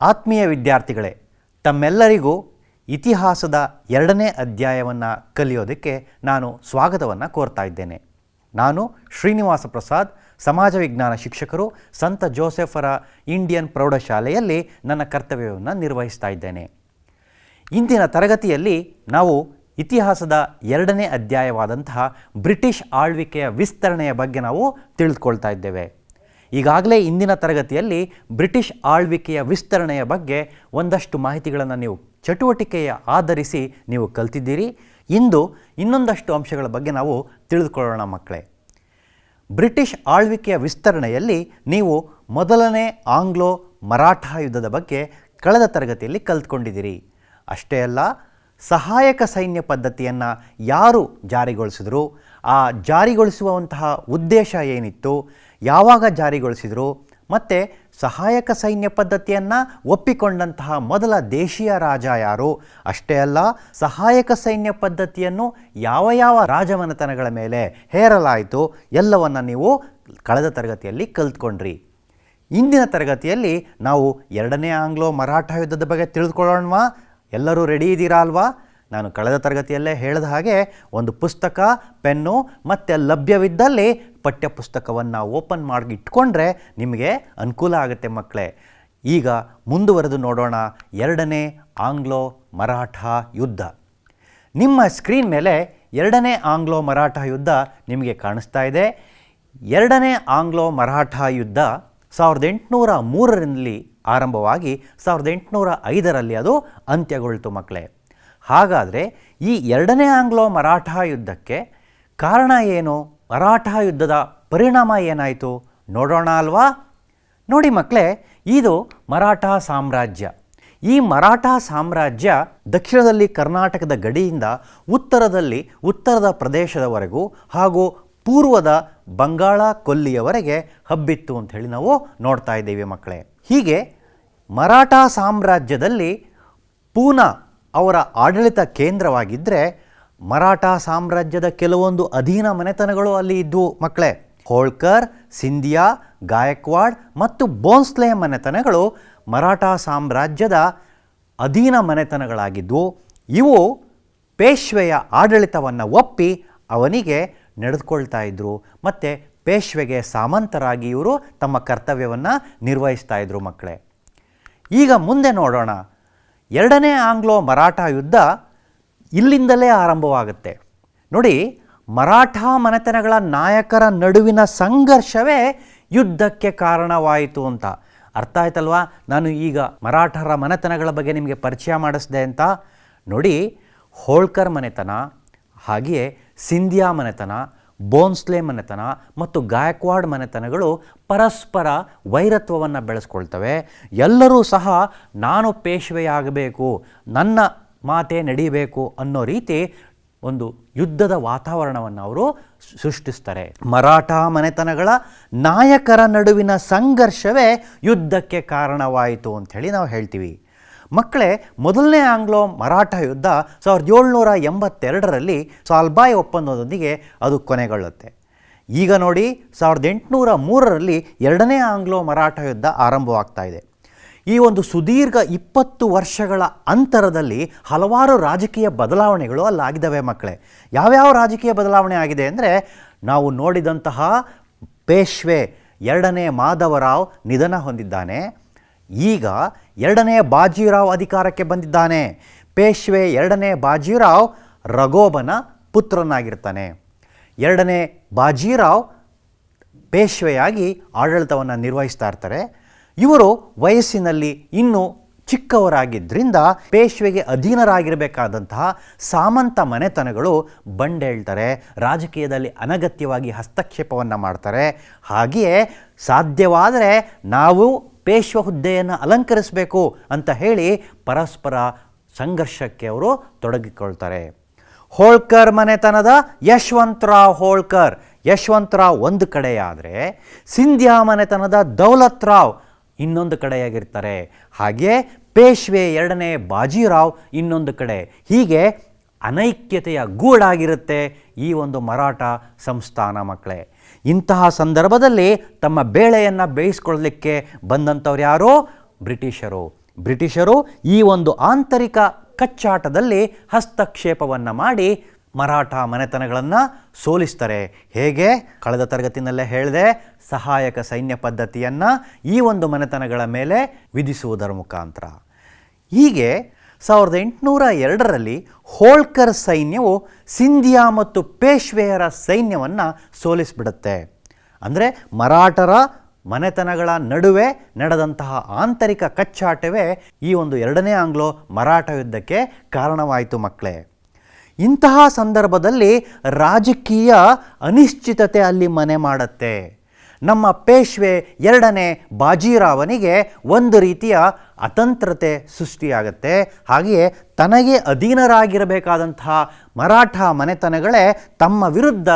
ಆತ್ಮೀಯ ವಿದ್ಯಾರ್ಥಿಗಳೇ, ತಮ್ಮೆಲ್ಲರಿಗೂ ಇತಿಹಾಸದ ಎರಡನೇ ಅಧ್ಯಾಯವನ್ನು ಕಲಿಯೋದಕ್ಕೆ ನಾನು ಸ್ವಾಗತವನ್ನು ಕೋರ್ತಾ ಇದ್ದೇನೆ. ನಾನು ಶ್ರೀನಿವಾಸ ಪ್ರಸಾದ್, ಸಮಾಜ ವಿಜ್ಞಾನ ಶಿಕ್ಷಕರು, ಸಂತ ಜೋಸೆಫರ ಇಂಡಿಯನ್ ಪ್ರೌಢಶಾಲೆಯಲ್ಲಿ ನನ್ನ ಕರ್ತವ್ಯವನ್ನು ನಿರ್ವಹಿಸ್ತಾ ಇದ್ದೇನೆ. ಇಂದಿನ ತರಗತಿಯಲ್ಲಿ ನಾವು ಇತಿಹಾಸದ ಎರಡನೇ ಅಧ್ಯಾಯವಾದಂತಹ ಬ್ರಿಟಿಷ್ ಆಳ್ವಿಕೆಯ ವಿಸ್ತರಣೆಯ ಬಗ್ಗೆ ನಾವು ತಿಳಿದುಕೊಳ್ತಾ ಇದ್ದೇವೆ. ಈಗಾಗಲೇ ಇಂದಿನ ತರಗತಿಯಲ್ಲಿ ಬ್ರಿಟಿಷ್ ಆಳ್ವಿಕೆಯ ವಿಸ್ತರಣೆಯ ಬಗ್ಗೆ ಒಂದಷ್ಟು ಮಾಹಿತಿಗಳನ್ನು ನೀವು ಚಟುವಟಿಕೆಯ ಆಧರಿಸಿ ನೀವು ಕಲ್ತಿದ್ದೀರಿ. ಇಂದು ಇನ್ನೊಂದಷ್ಟು ಅಂಶಗಳ ಬಗ್ಗೆ ನಾವು ತಿಳಿದುಕೊಳ್ಳೋಣ ಮಕ್ಕಳೇ. ಬ್ರಿಟಿಷ್ ಆಳ್ವಿಕೆಯ ವಿಸ್ತರಣೆಯಲ್ಲಿ ನೀವು ಮೊದಲನೇ ಆಂಗ್ಲೋ ಮರಾಠ ಯುದ್ಧದ ಬಗ್ಗೆ ಕಳೆದ ತರಗತಿಯಲ್ಲಿ ಕಲ್ತ್ಕೊಂಡಿದ್ದೀರಿ. ಅಷ್ಟೇ ಅಲ್ಲ ಸಹಾಯಕ ಸೈನ್ಯ ಪದ್ಧತಿಯನ್ನು ಯಾರು ಜಾರಿಗೊಳಿಸಿದ್ರು? ಆ ಜಾರಿಗೊಳಿಸುವಂತಹ ಉದ್ದೇಶ ಏನಿತ್ತು? ಯಾವಾಗ ಜಾರಿಗೊಳಿಸಿದರು? ಮತ್ತು ಸಹಾಯಕ ಸೈನ್ಯ ಪದ್ಧತಿಯನ್ನು ಒಪ್ಪಿಕೊಂಡಂತಹ ಮೊದಲ ದೇಶೀಯ ರಾಜ ಯಾರು? ಅಷ್ಟೇ ಅಲ್ಲ, ಸಹಾಯಕ ಸೈನ್ಯ ಪದ್ಧತಿಯನ್ನು ಯಾವ ಯಾವ ರಾಜಮನೆತನಗಳ ಮೇಲೆ ಹೇರಲಾಯಿತು ಎಲ್ಲವನ್ನು ನೀವು ಕಳೆದ ತರಗತಿಯಲ್ಲಿ ಕಲ್ತ್ಕೊಂಡ್ರಿ. ಇಂದಿನ ತರಗತಿಯಲ್ಲಿ ನಾವು ಎರಡನೇ ಆಂಗ್ಲೋ ಮರಾಠ ಯುದ್ಧದ ಬಗ್ಗೆ ತಿಳಿದುಕೊಳ್ಳೋಣವಾ? ಎಲ್ಲರೂ ರೆಡಿ ಇದ್ದೀರಾ ಅಲ್ವಾ? ನಾನು ಕಳೆದ ತರಗತಿಯಲ್ಲೇ ಹೇಳಿದ ಹಾಗೆ ಒಂದು ಪುಸ್ತಕ, ಪೆನ್ನು ಮತ್ತು ಲಭ್ಯವಿದ್ದಲ್ಲಿ ಪಠ್ಯಪುಸ್ತಕವನ್ನು ಓಪನ್ ಮಾಡಿ ಇಟ್ಕೊಂಡ್ರೆ ನಿಮಗೆ ಅನುಕೂಲ ಆಗುತ್ತೆ ಮಕ್ಕಳೇ. ಈಗ ಮುಂದುವರೆದು ನೋಡೋಣ ಎರಡನೇ ಆಂಗ್ಲೋ ಮರಾಠ ಯುದ್ಧ. ನಿಮ್ಮ ಸ್ಕ್ರೀನ್ ಮೇಲೆ ಎರಡನೇ ಆಂಗ್ಲೋ ಮರಾಠ ಯುದ್ಧ ನಿಮಗೆ ಕಾಣಿಸ್ತಾ ಇದೆ. ಎರಡನೇ ಆಂಗ್ಲೋ ಮರಾಠ ಯುದ್ಧ ಸಾವಿರದ ಎಂಟುನೂರ ಮೂರರಲ್ಲಿ ಆರಂಭವಾಗಿ ಸಾವಿರದ ಎಂಟುನೂರ ಐದರಲ್ಲಿ ಅದು ಅಂತ್ಯಗೊಳ್ತು ಮಕ್ಕಳೇ. ಹಾಗಾದರೆ ಈ ಎರಡನೇ ಆಂಗ್ಲೋ ಮರಾಠ ಯುದ್ಧಕ್ಕೆ ಕಾರಣ ಏನು? ಮರಾಠ ಯುದ್ಧದ ಪರಿಣಾಮ ಏನಾಯಿತು? ನೋಡೋಣ ಅಲ್ವಾ? ನೋಡಿ ಮಕ್ಕಳೇ, ಇದು ಮರಾಠ ಸಾಮ್ರಾಜ್ಯ. ಈ ಮರಾಠ ಸಾಮ್ರಾಜ್ಯ ದಕ್ಷಿಣದಲ್ಲಿ ಕರ್ನಾಟಕದ ಗಡಿಯಿಂದ ಉತ್ತರದಲ್ಲಿ ಉತ್ತರದ ಪ್ರದೇಶದವರೆಗೂ ಹಾಗೂ ಪೂರ್ವದ ಬಂಗಾಳ ಕೊಲ್ಲಿಯವರೆಗೆ ಹಬ್ಬಿತ್ತು ಅಂತ ಹೇಳಿ ನಾವು ನೋಡ್ತಾ ಇದ್ದೇವೆ ಮಕ್ಕಳೇ. ಹೀಗೆ ಮರಾಠ ಸಾಮ್ರಾಜ್ಯದಲ್ಲಿ ಪೂನಾ ಅವರ ಆಡಳಿತ ಕೇಂದ್ರವಾಗಿದ್ದರೆ ಮರಾಠ ಸಾಮ್ರಾಜ್ಯದ ಕೆಲವೊಂದು ಅಧೀನ ಮನೆತನಗಳು ಅಲ್ಲಿ ಇದ್ದವು ಮಕ್ಕಳೇ. ಹೋಳ್ಕರ್, ಸಿಂಧಿಯಾ, ಗಾಯಕ್ವಾಡ್ ಮತ್ತು ಬೋನ್ಸ್ಲೆ ಮನೆತನಗಳು ಮರಾಠ ಸಾಮ್ರಾಜ್ಯದ ಅಧೀನ ಮನೆತನಗಳಾಗಿದ್ದವು ಇವು ಪೇಶ್ವೆಯ ಆಡಳಿತವನ್ನು ಒಪ್ಪಿ ಅವನಿಗೆ ನಡೆದುಕೊಳ್ತಾ ಇದ್ದರು ಮತ್ತು ಪೇಶ್ವೆಗೆ ಸಾಮಂತರಾಗಿ ಇವರು ತಮ್ಮ ಕರ್ತವ್ಯವನ್ನು ನಿರ್ವಹಿಸ್ತಾ ಇದ್ದರು ಮಕ್ಕಳೇ. ಈಗ ಮುಂದೆ ನೋಡೋಣ. ಎರಡನೇ ಆಂಗ್ಲೋ ಮರಾಠ ಯುದ್ಧ ಇಲ್ಲಿಂದಲೇ ಆರಂಭವಾಗುತ್ತೆ. ನೋಡಿ, ಮರಾಠ ಮನೆತನಗಳ ನಾಯಕರ ನಡುವಿನ ಸಂಘರ್ಷವೇ ಯುದ್ಧಕ್ಕೆ ಕಾರಣವಾಯಿತು ಅಂತ. ಅರ್ಥ ಆಯ್ತಲ್ವಾ? ನಾನು ಈಗ ಮರಾಠರ ಮನೆತನಗಳ ಬಗ್ಗೆ ನಿಮಗೆ ಪರಿಚಯ ಮಾಡಿಸ್ದೆ ಅಂತ. ನೋಡಿ, ಹೋಳ್ಕರ್ ಮನೆತನ, ಹಾಗೆಯೇ ಸಿಂಧಿಯಾ ಮನೆತನ ಬೋನ್ಸ್ಲೆ ಮನೆತನ ಮತ್ತು ಗಾಯಕ್ವಾಡ್ ಮನೆತನಗಳು ಪರಸ್ಪರ ವೈರತ್ವವನ್ನು ಬೆಳೆಸ್ಕೊಳ್ತವೆ. ಎಲ್ಲರೂ ಸಹ ನಾನು ಪೇಶ್ವೆಯಾಗಬೇಕು, ನನ್ನ ಮಾತೇ ನಡೀಬೇಕು ಅನ್ನೋ ರೀತಿ ಒಂದು ಯುದ್ಧದ ವಾತಾವರಣವನ್ನು ಅವರು ಸೃಷ್ಟಿಸ್ತಾರೆ. ಮರಾಠ ಮನೆತನಗಳ ನಾಯಕರ ನಡುವಿನ ಸಂಘರ್ಷವೇ ಯುದ್ಧಕ್ಕೆ ಕಾರಣವಾಯಿತು ಅಂಥೇಳಿ ನಾವು ಹೇಳ್ತೀವಿ. ಮಕ್ಕಳೇ, ಮೊದಲನೇ ಆಂಗ್ಲೋ ಮರಾಠ ಯುದ್ಧ ಸಾವಿರದ ಏಳ್ನೂರ ಎಂಬತ್ತೆರಡರಲ್ಲಿ ಸಾಲ್ಬಾಯ್ ಒಪ್ಪಂದದೊಂದಿಗೆ ಅದು ಕೊನೆಗೊಳ್ಳುತ್ತೆ. ಈಗ ನೋಡಿ, ಸಾವಿರದ ಎಂಟುನೂರ ಮೂರರಲ್ಲಿ ಎರಡನೇ ಆಂಗ್ಲೋ ಮರಾಠ ಯುದ್ಧ ಆರಂಭವಾಗ್ತಾ ಇದೆ. ಈ ಒಂದು ಸುದೀರ್ಘ ಇಪ್ಪತ್ತು ವರ್ಷಗಳ ಅಂತರದಲ್ಲಿ ಹಲವಾರು ರಾಜಕೀಯ ಬದಲಾವಣೆಗಳು ಅಲ್ಲಾಗಿದ್ದಾವೆ ಮಕ್ಕಳೇ. ಯಾವ್ಯಾವ ರಾಜಕೀಯ ಬದಲಾವಣೆ ಆಗಿದೆ ಅಂದರೆ, ನಾವು ನೋಡಿದಂತಹ ಪೇಶ್ವೆ ಎರಡನೇ ಮಾಧವರಾವ್ ನಿಧನ ಹೊಂದಿದ್ದಾನೆ. ಈಗ ಎರಡನೇ ಬಾಜಿರಾವ್ ಅಧಿಕಾರಕ್ಕೆ ಬಂದಿದ್ದಾನೆ. ಪೇಶ್ವೆ ಎರಡನೇ ಬಾಜಿರಾವ್ ರಘೋಬನ ಪುತ್ರನಾಗಿರ್ತಾನೆ. ಎರಡನೇ ಬಾಜಿರಾವ್ ಪೇಶ್ವೆಯಾಗಿ ಆಡಳಿತವನ್ನು ನಿರ್ವಹಿಸ್ತಾ ಇರ್ತಾರೆ. ಇವರು ವಯಸ್ಸಿನಲ್ಲಿ ಇನ್ನೂ ಚಿಕ್ಕವರಾಗಿದ್ದರಿಂದ ಪೇಶ್ವೆಗೆ ಅಧೀನರಾಗಿರಬೇಕಾದಂತಹ ಸಾಮಂತ ಮನೆತನಗಳು ಬಂಡೇಳ್ತಾರೆ ರಾಜಕೀಯದಲ್ಲಿ ಅನಗತ್ಯವಾಗಿ ಹಸ್ತಕ್ಷೇಪವನ್ನು ಮಾಡ್ತಾರೆ. ಹಾಗೆಯೇ ಸಾಧ್ಯವಾದರೆ ನಾವು ಪೇಶ್ವ ಹುದ್ದೆಯನ್ನು ಅಲಂಕರಿಸಬೇಕು ಅಂತ ಹೇಳಿ ಪರಸ್ಪರ ಸಂಘರ್ಷಕ್ಕೆ ಅವರು ತೊಡಗಿಕೊಳ್ತಾರೆ. ಹೋಳ್ಕರ್ ಮನೆತನದ ಯಶವಂತರಾವ್ ಹೋಳ್ಕರ್. ಯಶವಂತರಾವ್ ಒಂದು ಕಡೆಯಾದರೆ ಸಿಂಧ್ಯಾ ಮನೆತನದ ದೌಲತ್ ರಾವ್ ಇನ್ನೊಂದು ಕಡೆಯಾಗಿರ್ತಾರೆ. ಹಾಗೆ ಪೇಶ್ವೆ ಎರಡನೇ ಬಾಜಿರಾವ್ ಇನ್ನೊಂದು ಕಡೆ. ಹೀಗೆ ಅನೈಕ್ಯತೆಯ ಗೂಡಾಗಿರುತ್ತೆ ಈ ಒಂದು ಮರಾಠ ಸಂಸ್ಥಾನ ಮಕ್ಕಳೇ. ಇಂತಹ ಸಂದರ್ಭದಲ್ಲಿ ತಮ್ಮ ಬೇಳೆಯನ್ನು ಬೇಯಿಸ್ಕೊಳ್ಳಲಿಕ್ಕೆ ಬಂದಂಥವ್ರು ಯಾರೋ? ಬ್ರಿಟಿಷರು. ಬ್ರಿಟಿಷರು ಈ ಒಂದು ಆಂತರಿಕ ಕಚ್ಚಾಟದಲ್ಲಿ ಹಸ್ತಕ್ಷೇಪವನ್ನು ಮಾಡಿ ಮರಾಠ ಮನೆತನಗಳನ್ನು ಸೋಲಿಸ್ತಾರೆ. ಹೇಗೆ? ಕಳೆದ ತರಗತಿನಲ್ಲೇ ಹೇಳಿದೆ, ಸಹಾಯಕ ಸೈನ್ಯ ಪದ್ಧತಿಯನ್ನು ಈ ಒಂದು ಮನೆತನಗಳ ಮೇಲೆ ವಿಧಿಸುವುದರ ಮುಖಾಂತರ. ಹೀಗೆ ಸಾವಿರದ ಎಂಟುನೂರ ಎರಡರಲ್ಲಿ ಹೋಳ್ಕರ್ ಸೈನ್ಯವು ಸಿಂಧಿಯಾ ಮತ್ತು ಪೇಶ್ವೆಯರ ಸೈನ್ಯವನ್ನು ಸೋಲಿಸಿಬಿಡುತ್ತೆ. ಅಂದರೆ ಮರಾಠರ ಮನೆತನಗಳ ನಡುವೆ ನಡೆದಂತಹ ಆಂತರಿಕ ಕಚ್ಚಾಟವೇ ಈ ಒಂದು ಎರಡನೇ ಆಂಗ್ಲೋ ಮರಾಠ ಯುದ್ಧಕ್ಕೆ ಕಾರಣವಾಯಿತು ಮಕ್ಕಳೇ ಇಂತಹ ಸಂದರ್ಭದಲ್ಲಿ ರಾಜಕೀಯ ಅನಿಶ್ಚಿತತೆ ಅಲ್ಲಿ ಮನೆ ಮಾಡುತ್ತೆ. ನಮ್ಮ ಪೇಶ್ವೆ ಎರಡನೇ ಬಾಜಿರಾವನಿಗೆ ಒಂದು ರೀತಿಯ ಅತಂತ್ರತೆ ಸೃಷ್ಟಿಯಾಗುತ್ತೆ. ಹಾಗೆಯೇ ತನಗೆ ಅಧೀನರಾಗಿರಬೇಕಾದಂತಹ ಮರಾಠ ಮನೆತನಗಳೇ ತಮ್ಮ ವಿರುದ್ಧ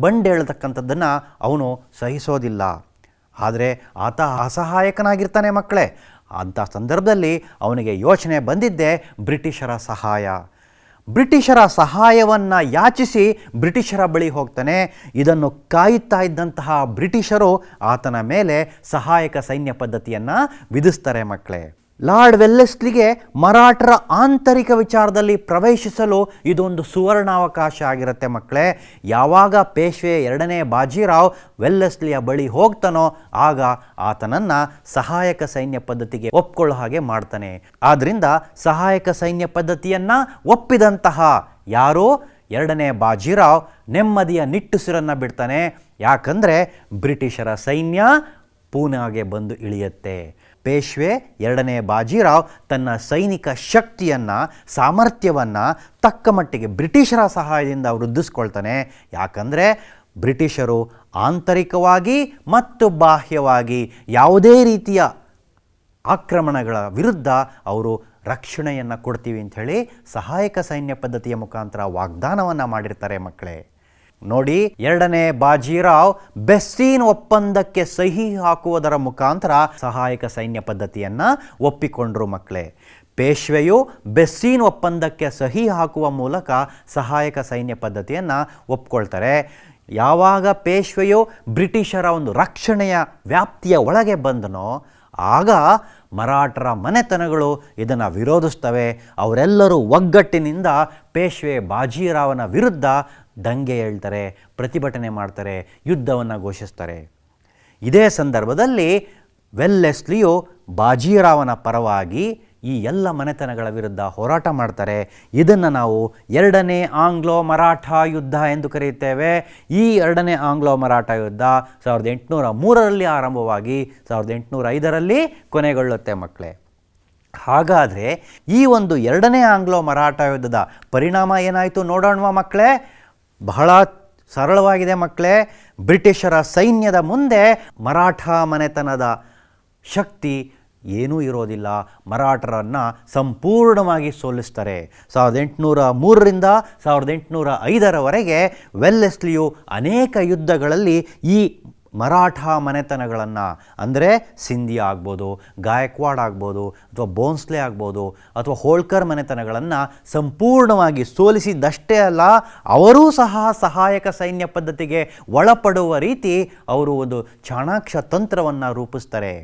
ಬಂಡೇಳತಕ್ಕಂಥದ್ದನ್ನು ಅವನು ಸಹಿಸೋದಿಲ್ಲ. ಆದರೆ ಆತ ಅಸಹಾಯಕನಾಗಿರ್ತಾನೆ ಮಕ್ಕಳೇ. ಅಂಥ ಸಂದರ್ಭದಲ್ಲಿ ಅವನಿಗೆ ಯೋಚನೆ ಬಂದಿದ್ದೇ ಬ್ರಿಟಿಷರ ಸಹಾಯ. ಬ್ರಿಟಿಷರ ಸಹಾಯವನ್ನು ಯಾಚಿಸಿ ಬ್ರಿಟಿಷರ ಬಳಿ ಹೋಗ್ತಾನೆ. ಇದನ್ನು ಕಾಯುತ್ತಾ ಇದ್ದಂತಹ ಬ್ರಿಟಿಷರು ಆತನ ಮೇಲೆ ಸಹಾಯಕ ಸೈನ್ಯ ಪದ್ಧತಿಯನ್ನು ವಿಧಿಸ್ತಾರೆ ಮಕ್ಕಳೇ. ಲಾರ್ಡ್ ವೆಲ್ಲೆಸ್ಲಿಗೆ ಮರಾಠರ ಆಂತರಿಕ ವಿಚಾರದಲ್ಲಿ ಪ್ರವೇಶಿಸಲು ಇದೊಂದು ಸುವರ್ಣಾವಕಾಶ ಆಗಿರುತ್ತೆ ಮಕ್ಕಳೇ. ಯಾವಾಗ ಪೇಶ್ವೆ ಎರಡನೇ ಬಾಜಿರಾವ್ ವೆಲ್ಲೆಸ್ಲಿಯ ಬಳಿ ಹೋಗ್ತಾನೋ, ಆಗ ಆತನನ್ನು ಸಹಾಯಕ ಸೈನ್ಯ ಪದ್ಧತಿಗೆ ಒಪ್ಕೊಳ್ಳೋ ಹಾಗೆ ಮಾಡ್ತಾನೆ. ಆದ್ದರಿಂದ ಸಹಾಯಕ ಸೈನ್ಯ ಪದ್ಧತಿಯನ್ನು ಒಪ್ಪಿದಂತಹ ಯಾರೋ? ಎರಡನೇ ಬಾಜಿರಾವ್ ನೆಮ್ಮದಿಯ ನಿಟ್ಟುಸಿರನ್ನು ಬಿಡ್ತಾನೆ. ಯಾಕಂದರೆ ಬ್ರಿಟಿಷರ ಸೈನ್ಯ ಪೂನಾಗೆ ಬಂದು ಇಳಿಯುತ್ತೆ. ಪೇಶ್ವೆ, ಎರಡನೇ ಬಾಜಿರಾವ್, ತನ್ನ ಸೈನಿಕ ಶಕ್ತಿಯನ್ನು, ಸಾಮರ್ಥ್ಯವನ್ನು ತಕ್ಕ ಮಟ್ಟಿಗೆ ಬ್ರಿಟಿಷರ ಸಹಾಯದಿಂದ ವೃದ್ಧಿಸ್ಕೊಳ್ತಾನೆ. ಯಾಕಂದರೆ ಬ್ರಿಟಿಷರು ಆಂತರಿಕವಾಗಿ ಮತ್ತು ಬಾಹ್ಯವಾಗಿ ಯಾವುದೇ ರೀತಿಯ ಆಕ್ರಮಣಗಳ ವಿರುದ್ಧ ಅವರು ರಕ್ಷಣೆಯನ್ನು ಕೊಡ್ತೀವಿ ಅಂಥೇಳಿ ಸಹಾಯಕ ಸೈನ್ಯ ಪದ್ಧತಿಯ ಮುಖಾಂತರ ವಾಗ್ದಾನವನ್ನು ಮಾಡಿರ್ತಾರೆ ಮಕ್ಕಳೇ. ನೋಡಿ, ಎರಡನೇ ಬಾಜಿರಾವ್ ಬೆಸ್ಸೀನ್ ಒಪ್ಪಂದಕ್ಕೆ ಸಹಿ ಹಾಕುವುದರ ಮುಖಾಂತರ ಸಹಾಯಕ ಸೈನ್ಯ ಪದ್ಧತಿಯನ್ನು ಒಪ್ಪಿಕೊಂಡ್ರು ಮಕ್ಕಳೇ ಪೇಶ್ವೆಯು ಬೆಸ್ಸೀನ್ ಒಪ್ಪಂದಕ್ಕೆ ಸಹಿ ಹಾಕುವ ಮೂಲಕ ಸಹಾಯಕ ಸೈನ್ಯ ಪದ್ಧತಿಯನ್ನು ಒಪ್ಕೊಳ್ತಾರೆ. ಯಾವಾಗ ಪೇಶ್ವೆಯು ಬ್ರಿಟಿಷರ ಒಂದು ರಕ್ಷಣೆಯ ವ್ಯಾಪ್ತಿಯ ಒಳಗೆ ಬಂದನೋ, ಆಗ ಮರಾಠರ ಮನೆತನಗಳು ಇದನ್ನು ವಿರೋಧಿಸ್ತವೆ. ಅವರೆಲ್ಲರೂ ಒಗ್ಗಟ್ಟಿನಿಂದ ಪೇಶ್ವೆ ಬಾಜಿರಾವನ ವಿರುದ್ಧ ದಂಗೆ ಹೇಳ್ತಾರೆ, ಪ್ರತಿಭಟನೆ ಮಾಡ್ತಾರೆ, ಯುದ್ಧವನ್ನು ಘೋಷಿಸ್ತಾರೆ. ಇದೇ ಸಂದರ್ಭದಲ್ಲಿ ವೆಲ್ಲೆಸ್ಲಿಯು ಬಾಜಿರಾವನ ಪರವಾಗಿ ಈ ಎಲ್ಲ ಮನೆತನಗಳ ವಿರುದ್ಧ ಹೋರಾಟ ಮಾಡ್ತಾರೆ. ಇದನ್ನು ನಾವು ಎರಡನೇ ಆಂಗ್ಲೋ ಮರಾಠ ಯುದ್ಧ ಎಂದು ಕರೆಯುತ್ತೇವೆ. ಈ ಎರಡನೇ ಆಂಗ್ಲೋ ಮರಾಠ ಯುದ್ಧ ಸಾವಿರದ ಎಂಟುನೂರ ಮೂರರಲ್ಲಿ ಆರಂಭವಾಗಿ ಸಾವಿರದ ಎಂಟುನೂರ ಐದರಲ್ಲಿ ಕೊನೆಗೊಳ್ಳುತ್ತೆ ಮಕ್ಕಳೇ. ಹಾಗಾದರೆ ಈ ಒಂದು ಎರಡನೇ ಆಂಗ್ಲೋ ಮರಾಠ ಯುದ್ಧದ ಪರಿಣಾಮ ಏನಾಯಿತು ನೋಡೋಣವಾ ಮಕ್ಕಳೇ? ಬಹಳ ಸರಳವಾಗಿದೆ ಮಕ್ಕಳೇ. ಬ್ರಿಟಿಷರ ಸೈನ್ಯದ ಮುಂದೆ ಮರಾಠ ಮನೆತನದ ಶಕ್ತಿ ಏನೂ ಇರೋದಿಲ್ಲ. ಮರಾಠರನ್ನು ಸಂಪೂರ್ಣವಾಗಿ ಸೋಲಿಸ್ತಾರೆ. ಸಾವಿರದ ಎಂಟುನೂರ ಮೂರರಿಂದ ಸಾವಿರದ ಎಂಟುನೂರ ಐದರವರೆಗೆ ವೆಲ್ಲೆಸ್ಲಿಯು ಅನೇಕ ಯುದ್ಧಗಳಲ್ಲಿ ಈ ಮರಾಠ ಮನೆತನಗಳನ್ನು, ಅಂದರೆ ಸಿಂಧಿ ಆಗ್ಬೋದು, ಗಾಯಕ್ವಾಡ್ ಆಗ್ಬೋದು, ಅಥವಾ ಬೋನ್ಸ್ಲೆ ಆಗ್ಬೋದು, ಅಥವಾ ಹೋಳ್ಕರ್ ಮನೆತನಗಳನ್ನು ಸಂಪೂರ್ಣವಾಗಿ ಸೋಲಿಸಿದ್ದಷ್ಟೇ ಅಲ್ಲ, ಅವರೂ ಸಹ ಸಹಾಯಕ ಸೈನ್ಯ ಪದ್ಧತಿಗೆ ಒಳಪಡುವ ರೀತಿ ಅವರು ಒಂದು ಚಾಣಾಕ್ಷ ತಂತ್ರವನ್ನು ರೂಪಿಸ್ತಾರೆ.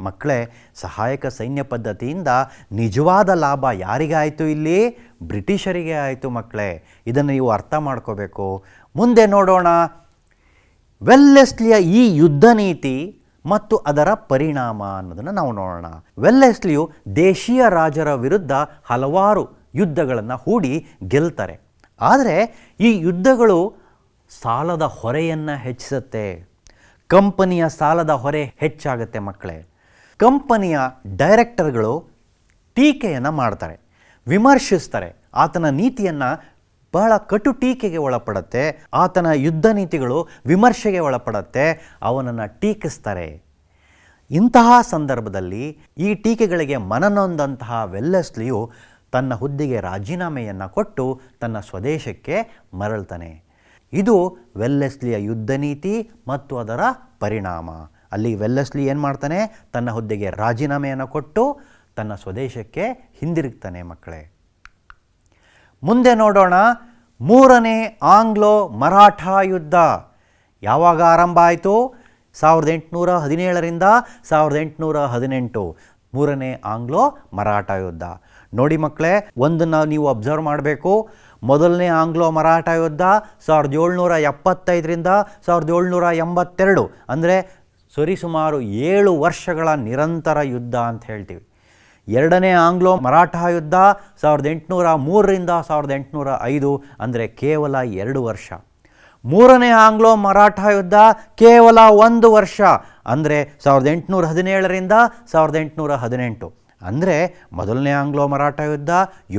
ಮಕ್ಕಳೇ, ಸಹಾಯಕ ಸೈನ್ಯ ಪದ್ಧತಿಯಿಂದ ನಿಜವಾದ ಲಾಭ ಯಾರಿಗಾಯಿತು ಇಲ್ಲಿ? ಬ್ರಿಟಿಷರಿಗೆ ಆಯಿತು ಮಕ್ಕಳೇ. ಇದನ್ನು ನೀವು ಅರ್ಥ ಮಾಡ್ಕೋಬೇಕು. ಮುಂದೆ ನೋಡೋಣ. ವೆಲ್ಲೆಸ್ಲಿಯ ಈ ಯುದ್ಧ ನೀತಿ ಮತ್ತು ಅದರ ಪರಿಣಾಮ ಅನ್ನೋದನ್ನು ನಾವು ನೋಡೋಣ. ವೆಲ್ಲೆಸ್ಲಿಯು ದೇಶೀಯ ರಾಜರ ವಿರುದ್ಧ ಹಲವಾರು ಯುದ್ಧಗಳನ್ನು ಹೂಡಿ ಗೆಲ್ತಾರೆ. ಆದರೆ ಈ ಯುದ್ಧಗಳು ಸಾಲದ ಹೊರೆಯನ್ನು ಹೆಚ್ಚಿಸುತ್ತೆ. ಕಂಪನಿಯ ಸಾಲದ ಹೊರೆ ಹೆಚ್ಚಾಗುತ್ತೆ ಮಕ್ಕಳೇ. ಕಂಪನಿಯ ಡೈರೆಕ್ಟರ್ಗಳು ಟೀಕೆಯನ್ನು ಮಾಡ್ತಾರೆ, ವಿಮರ್ಶಿಸ್ತಾರೆ, ಆತನ ನೀತಿಯನ್ನು ಬಹಳ ಕಟು ಟೀಕೆಗೆ ಒಳಪಡುತ್ತೆ. ಆತನ ಯುದ್ಧ ನೀತಿಗಳು ವಿಮರ್ಶೆಗೆ ಒಳಪಡುತ್ತೆ. ಅವನನ್ನು ಟೀಕಿಸ್ತಾರೆ. ಇಂತಹ ಸಂದರ್ಭದಲ್ಲಿ ಈ ಟೀಕೆಗಳಿಗೆ ಮನನೊಂದಂತಹ ವೆಲ್ಲೆಸ್ಲಿಯು ತನ್ನ ಹುದ್ದೆಗೆ ರಾಜೀನಾಮೆಯನ್ನು ಕೊಟ್ಟು ತನ್ನ ಸ್ವದೇಶಕ್ಕೆ ಮರಳ್ತಾನೆ. ಇದು ವೆಲ್ಲೆಸ್ಲಿಯ ಯುದ್ಧ ನೀತಿ ಮತ್ತು ಅದರ ಪರಿಣಾಮ. ಅಲ್ಲಿ ವೆಲ್ಲೆಸ್ಲಿ ಏನು ಮಾಡ್ತಾನೆ? ತನ್ನ ಹುದ್ದೆಗೆ ರಾಜೀನಾಮೆಯನ್ನು ಕೊಟ್ಟು ತನ್ನ ಸ್ವದೇಶಕ್ಕೆ ಹಿಂದಿರುಗ್ತಾನೆ ಮಕ್ಕಳೇ. ಮುಂದೆ ನೋಡೋಣ ಮೂರನೇ ಆಂಗ್ಲೋ ಮರಾಠ ಯುದ್ಧ. ಯಾವಾಗ ಆರಂಭ ಆಯಿತು? ಸಾವಿರದ ಎಂಟುನೂರ ಹದಿನೇಳರಿಂದ ಸಾವಿರದ ಎಂಟುನೂರ ಹದಿನೆಂಟು. ಮೂರನೇ ಆಂಗ್ಲೋ ಮರಾಠ ಯುದ್ಧ. ನೋಡಿ ಮಕ್ಕಳೇ, ಒಂದನ್ನು ನೀವು ಅಬ್ಸರ್ವ್ ಮಾಡಬೇಕು. ಮೊದಲನೇ ಆಂಗ್ಲೋ ಮರಾಠ ಯುದ್ಧ ಸಾವಿರದ ಏಳ್ನೂರ ಎಪ್ಪತ್ತೈದರಿಂದ ಸಾವಿರದ ಏಳ್ನೂರ ಎಂಬತ್ತೆರಡು. ಅಂದರೆ ಸರಿಸುಮಾರು ಏಳು ವರ್ಷಗಳ ನಿರಂತರ ಯುದ್ಧ ಅಂತ ಹೇಳ್ತೀವಿ. ಎರಡನೇ ಆಂಗ್ಲೋ ಮರಾಠ ಯುದ್ಧ ಸಾವಿರದ ಎಂಟುನೂರ ಮೂರರಿಂದ ಸಾವಿರದ ಎಂಟುನೂರ ಐದು, ಅಂದರೆ ಕೇವಲ ಎರಡು ವರ್ಷ. ಮೂರನೇ ಆಂಗ್ಲೋ ಮರಾಠ ಯುದ್ಧ ಕೇವಲ ಒಂದು ವರ್ಷ, ಅಂದರೆ ಸಾವಿರದ ಎಂಟುನೂರ ಹದಿನೇಳರಿಂದ ಸಾವಿರದ ಎಂಟುನೂರ ಹದಿನೆಂಟು. ಅಂದರೆ ಮೊದಲನೇ ಆಂಗ್ಲೋ ಮರಾಠ ಯುದ್ಧ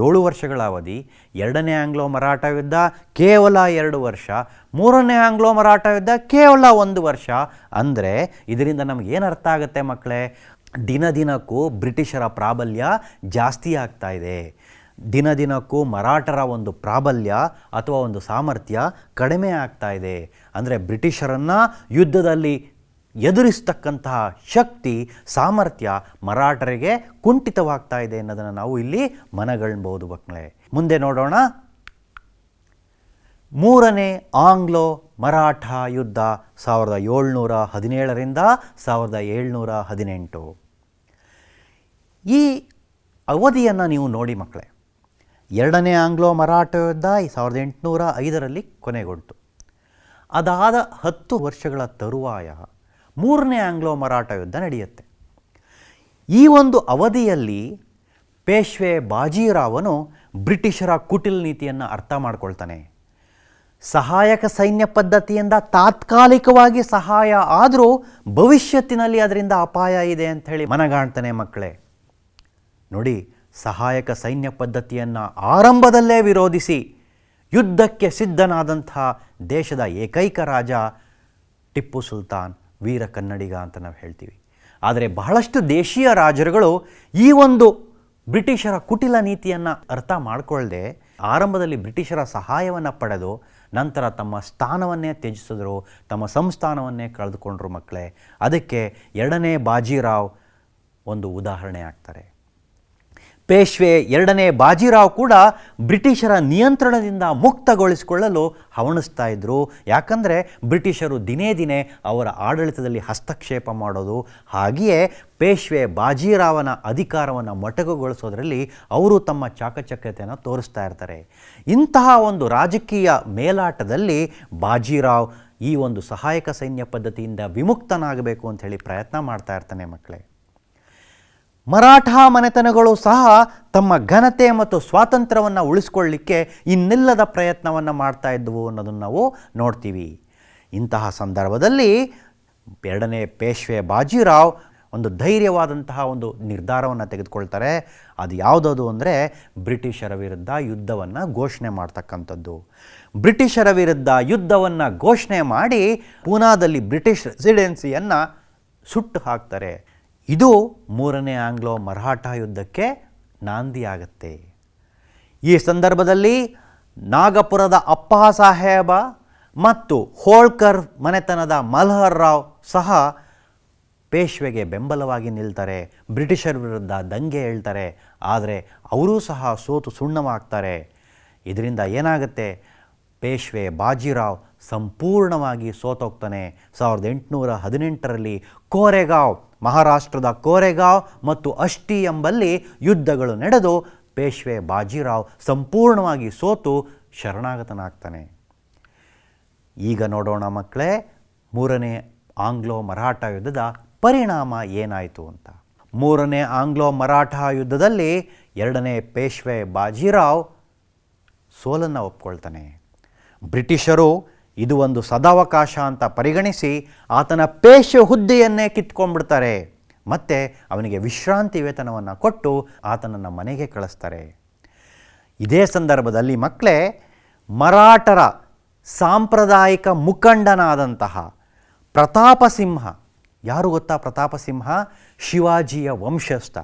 ಏಳು ವರ್ಷಗಳ ಅವಧಿ, ಎರಡನೇ ಆಂಗ್ಲೋ ಮರಾಠ ಯುದ್ಧ ಕೇವಲ ಎರಡು ವರ್ಷ, ಮೂರನೇ ಆಂಗ್ಲೋ ಮರಾಠ ಯುದ್ಧ ಕೇವಲ ಒಂದು ವರ್ಷ. ಅಂದರೆ ಇದರಿಂದ ನಮಗೇನು ಅರ್ಥ ಆಗುತ್ತೆ ಮಕ್ಕಳೇ? ದಿನ ದಿನಕ್ಕೂ ಬ್ರಿಟಿಷರ ಪ್ರಾಬಲ್ಯ ಜಾಸ್ತಿ ಆಗ್ತಾ ಇದೆ. ದಿನ ದಿನಕ್ಕೂ ಮರಾಠರ ಒಂದು ಪ್ರಾಬಲ್ಯ ಅಥವಾ ಒಂದು ಸಾಮರ್ಥ್ಯ ಕಡಿಮೆ ಆಗ್ತಾ ಇದೆ. ಅಂದರೆ ಬ್ರಿಟಿಷರನ್ನು ಯುದ್ಧದಲ್ಲಿ ಎದುರಿಸ್ತಕ್ಕಂತಹ ಶಕ್ತಿ, ಸಾಮರ್ಥ್ಯ ಮರಾಠರಿಗೆ ಕುಂಠಿತವಾಗ್ತಾ ಇದೆ ಅನ್ನೋದನ್ನು ನಾವು ಇಲ್ಲಿ ಮನಗಳ್ಬೋದು ಮಕ್ಕಳೇ. ಮುಂದೆ ನೋಡೋಣ. ಮೂರನೇ ಆಂಗ್ಲೋ ಮರಾಠ ಯುದ್ಧ ಸಾವಿರದ ಏಳ್ನೂರ ಹದಿನೇಳರಿಂದ ಸಾವಿರದ ಏಳ್ನೂರ ಹದಿನೆಂಟು. ಈ ಅವಧಿಯನ್ನು ನೀವು ನೋಡಿ ಮಕ್ಕಳೇ, ಎರಡನೇ ಆಂಗ್ಲೋ ಮರಾಠ ಯುದ್ಧ ಸಾವಿರದ ಎಂಟುನೂರ ಐದರಲ್ಲಿ ಕೊನೆಗೊಂಡಿತು ಅದಾದ ಹತ್ತು ವರ್ಷಗಳ ತರುವಾಯ ಮೂರನೇ ಆಂಗ್ಲೋ ಮರಾಠ ಯುದ್ಧ ನಡೆಯುತ್ತೆ. ಈ ಒಂದು ಅವಧಿಯಲ್ಲಿ ಪೇಶ್ವೆ ಬಾಜಿರಾವನು ಬ್ರಿಟಿಷರ ಕುಟಿಲ್ ನೀತಿಯನ್ನು ಅರ್ಥ ಮಾಡ್ಕೊಳ್ತಾನೆ. ಸಹಾಯಕ ಸೈನ್ಯ ಪದ್ಧತಿಯಿಂದ ತಾತ್ಕಾಲಿಕವಾಗಿ ಸಹಾಯ ಆದರೂ ಭವಿಷ್ಯತ್ತಿನಲ್ಲಿ ಅದರಿಂದ ಅಪಾಯ ಇದೆ ಅಂತ ಹೇಳಿ ಮನಗಾಣ್ತಾನೆ ಮಕ್ಕಳೇ. ನೋಡಿ, ಸಹಾಯಕ ಸೈನ್ಯ ಪದ್ಧತಿಯನ್ನು ಆರಂಭದಲ್ಲೇ ವಿರೋಧಿಸಿ ಯುದ್ಧಕ್ಕೆ ಸಿದ್ಧನಾದಂಥ ದೇಶದ ಏಕೈಕ ರಾಜ ಟಿಪ್ಪು ಸುಲ್ತಾನ್, ವೀರ ಕನ್ನಡಿಗ ಅಂತ ನಾವು ಹೇಳ್ತೀವಿ. ಆದರೆ ಬಹಳಷ್ಟು ದೇಶೀಯ ರಾಜರುಗಳು ಈ ಒಂದು ಬ್ರಿಟಿಷರ ಕುಟಿಲ ನೀತಿಯನ್ನು ಅರ್ಥ ಮಾಡಿಕೊಳ್ಳದೆ ಆರಂಭದಲ್ಲಿ ಬ್ರಿಟಿಷರ ಸಹಾಯವನ್ನು ಪಡೆದು ನಂತರ ತಮ್ಮ ಸ್ಥಾನವನ್ನೇ ತ್ಯಜಿಸಿದ್ರು, ತಮ್ಮ ಸಂಸ್ಥಾನವನ್ನೇ ಕಳೆದುಕೊಂಡ್ರು ಮಕ್ಕಳೇ ಅದಕ್ಕೆ ಎರಡನೇ ಬಾಜಿರಾವ್ ಒಂದು ಉದಾಹರಣೆ ಆಗ್ತಾರೆ ಪೇಶ್ವೆ ಎರಡನೇ ಬಾಜಿರಾವ್ ಕೂಡ ಬ್ರಿಟಿಷರ ನಿಯಂತ್ರಣದಿಂದ ಮುಕ್ತಗೊಳಿಸಿಕೊಳ್ಳಲು ಹವಣಿಸ್ತಾ ಇದ್ದರು ಯಾಕಂದರೆ ಬ್ರಿಟಿಷರು ದಿನೇ ದಿನೇ ಅವರ ಆಡಳಿತದಲ್ಲಿ ಹಸ್ತಕ್ಷೇಪ ಮಾಡೋದು. ಹಾಗೆಯೇ ಪೇಶ್ವೆ ಬಾಜಿರಾವನ ಅಧಿಕಾರವನ್ನು ಮೊಟಕುಗೊಳಿಸೋದರಲ್ಲಿ ಅವರು ತಮ್ಮ ಚಾಕಚಕ್ಯತೆಯನ್ನು ತೋರಿಸ್ತಾ ಇರ್ತಾರೆ. ಇಂತಹ ಒಂದು ರಾಜಕೀಯ ಮೇಲಾಟದಲ್ಲಿ ಬಾಜಿರಾವ್ ಈ ಒಂದು ಸಹಾಯಕ ಸೈನ್ಯ ಪದ್ಧತಿಯಿಂದ ವಿಮುಕ್ತನಾಗಬೇಕು ಅಂತ ಹೇಳಿ ಪ್ರಯತ್ನ ಮಾಡ್ತಾ ಇರ್ತಾನೆ ಮಕ್ಕಳೇ. ಮರಾಠ ಮನೆತನಗಳು ಸಹ ತಮ್ಮ ಘನತೆ ಮತ್ತು ಸ್ವಾತಂತ್ರ್ಯವನ್ನು ಉಳಿಸ್ಕೊಳ್ಳಿಕ್ಕೆ ಇನ್ನಿಲ್ಲದ ಪ್ರಯತ್ನವನ್ನು ಮಾಡ್ತಾ ಇದ್ದವು ಅನ್ನೋದನ್ನು ನಾವು ನೋಡ್ತೀವಿ. ಇಂತಹ ಸಂದರ್ಭದಲ್ಲಿ ಎರಡನೇ ಪೇಶ್ವೆ ಬಾಜಿರಾವ್ ಒಂದು ಧೈರ್ಯವಾದಂತಹ ಒಂದು ನಿರ್ಧಾರವನ್ನು ತೆಗೆದುಕೊಳ್ತಾರೆ. ಅದು ಯಾವುದದು ಅಂದರೆ ಬ್ರಿಟಿಷರ ವಿರುದ್ಧ ಯುದ್ಧವನ್ನು ಘೋಷಣೆ ಮಾಡ್ತಕ್ಕಂಥದ್ದು. ಬ್ರಿಟಿಷರ ವಿರುದ್ಧ ಯುದ್ಧವನ್ನು ಘೋಷಣೆ ಮಾಡಿ ಪೂನಾದಲ್ಲಿ ಬ್ರಿಟಿಷ್ ರೆಸಿಡೆನ್ಸಿಯನ್ನು ಸುಟ್ಟು ಹಾಕ್ತಾರೆ. ಇದು ಮೂರನೇ ಆಂಗ್ಲೋ ಮರಾಠ ಯುದ್ಧಕ್ಕೆ ನಾಂದಿಯಾಗತ್ತೆ. ಈ ಸಂದರ್ಭದಲ್ಲಿ ನಾಗಪುರದ ಅಪ್ಪ ಸಾಹೇಬ ಮತ್ತು ಹೋಳ್ಕರ್ ಮನೆತನದ ಮಲ್ಹರ್ ರಾವ್ ಸಹ ಪೇಶ್ವೆಗೆ ಬೆಂಬಲವಾಗಿ ನಿಲ್ತಾರೆ. ಬ್ರಿಟಿಷರ ವಿರುದ್ಧ ದಂಗೆ ಹೇಳ್ತಾರೆ. ಆದರೆ ಅವರೂ ಸಹ ಸೋತು ಸುಣ್ಣವಾಗ್ತಾರೆ. ಇದರಿಂದ ಏನಾಗುತ್ತೆ? ಪೇಶ್ವೆ ಬಾಜಿರಾವ್ ಸಂಪೂರ್ಣವಾಗಿ ಸೋತೋಗ್ತಾನೆ. ಸಾವಿರದ ಎಂಟುನೂರ ಹದಿನೆಂಟರಲ್ಲಿ ಕೋರೆಗಾಂವ್ ಮಹಾರಾಷ್ಟ್ರದ ಕೋರೆಗಾಂವ್ ಮತ್ತು ಅಷ್ಟಿ ಎಂಬಲ್ಲಿ ಯುದ್ಧಗಳು ನಡೆದು ಪೇಶ್ವೆ ಬಾಜಿರಾವ್ ಸಂಪೂರ್ಣವಾಗಿ ಸೋತು, ಶರಣಾಗತನಾಗ್ತಾನೆ. ಈಗ ನೋಡೋಣ ಮಕ್ಕಳೇ, ಮೂರನೇ ಆಂಗ್ಲೋ ಮರಾಠ ಯುದ್ಧದ ಪರಿಣಾಮ ಏನಾಯಿತು ಅಂತ. ಮೂರನೇ ಆಂಗ್ಲೋ ಮರಾಠ ಯುದ್ಧದಲ್ಲಿ ಎರಡನೇ ಪೇಶ್ವೆ ಬಾಜಿರಾವ್ ಸೋಲನ್ನು ಒಪ್ಕೊಳ್ತಾನೆ. ಬ್ರಿಟಿಷರು ಇದು ಒಂದು ಸದಾವಕಾಶ ಅಂತ ಪರಿಗಣಿಸಿ ಆತನ ಪೇಶ ಹುದ್ದೆಯನ್ನೇ ಕಿತ್ಕೊಂಡ್ಬಿಡ್ತಾರೆ. ಮತ್ತು ಅವನಿಗೆ ವಿಶ್ರಾಂತಿ ವೇತನವನ್ನು ಕೊಟ್ಟು ಆತನನ್ನು ಮನೆಗೆ ಕಳಿಸ್ತಾರೆ. ಇದೇ ಸಂದರ್ಭದಲ್ಲಿ ಮಕ್ಕಳೇ, ಮರಾಠರ ಸಾಂಪ್ರದಾಯಿಕ ಮುಖಂಡನಾದಂತಹ ಪ್ರತಾಪಸಿಂಹ ಯಾರು ಗೊತ್ತಾ ಪ್ರತಾಪಸಿಂಹ ಶಿವಾಜಿಯ ವಂಶಸ್ಥ.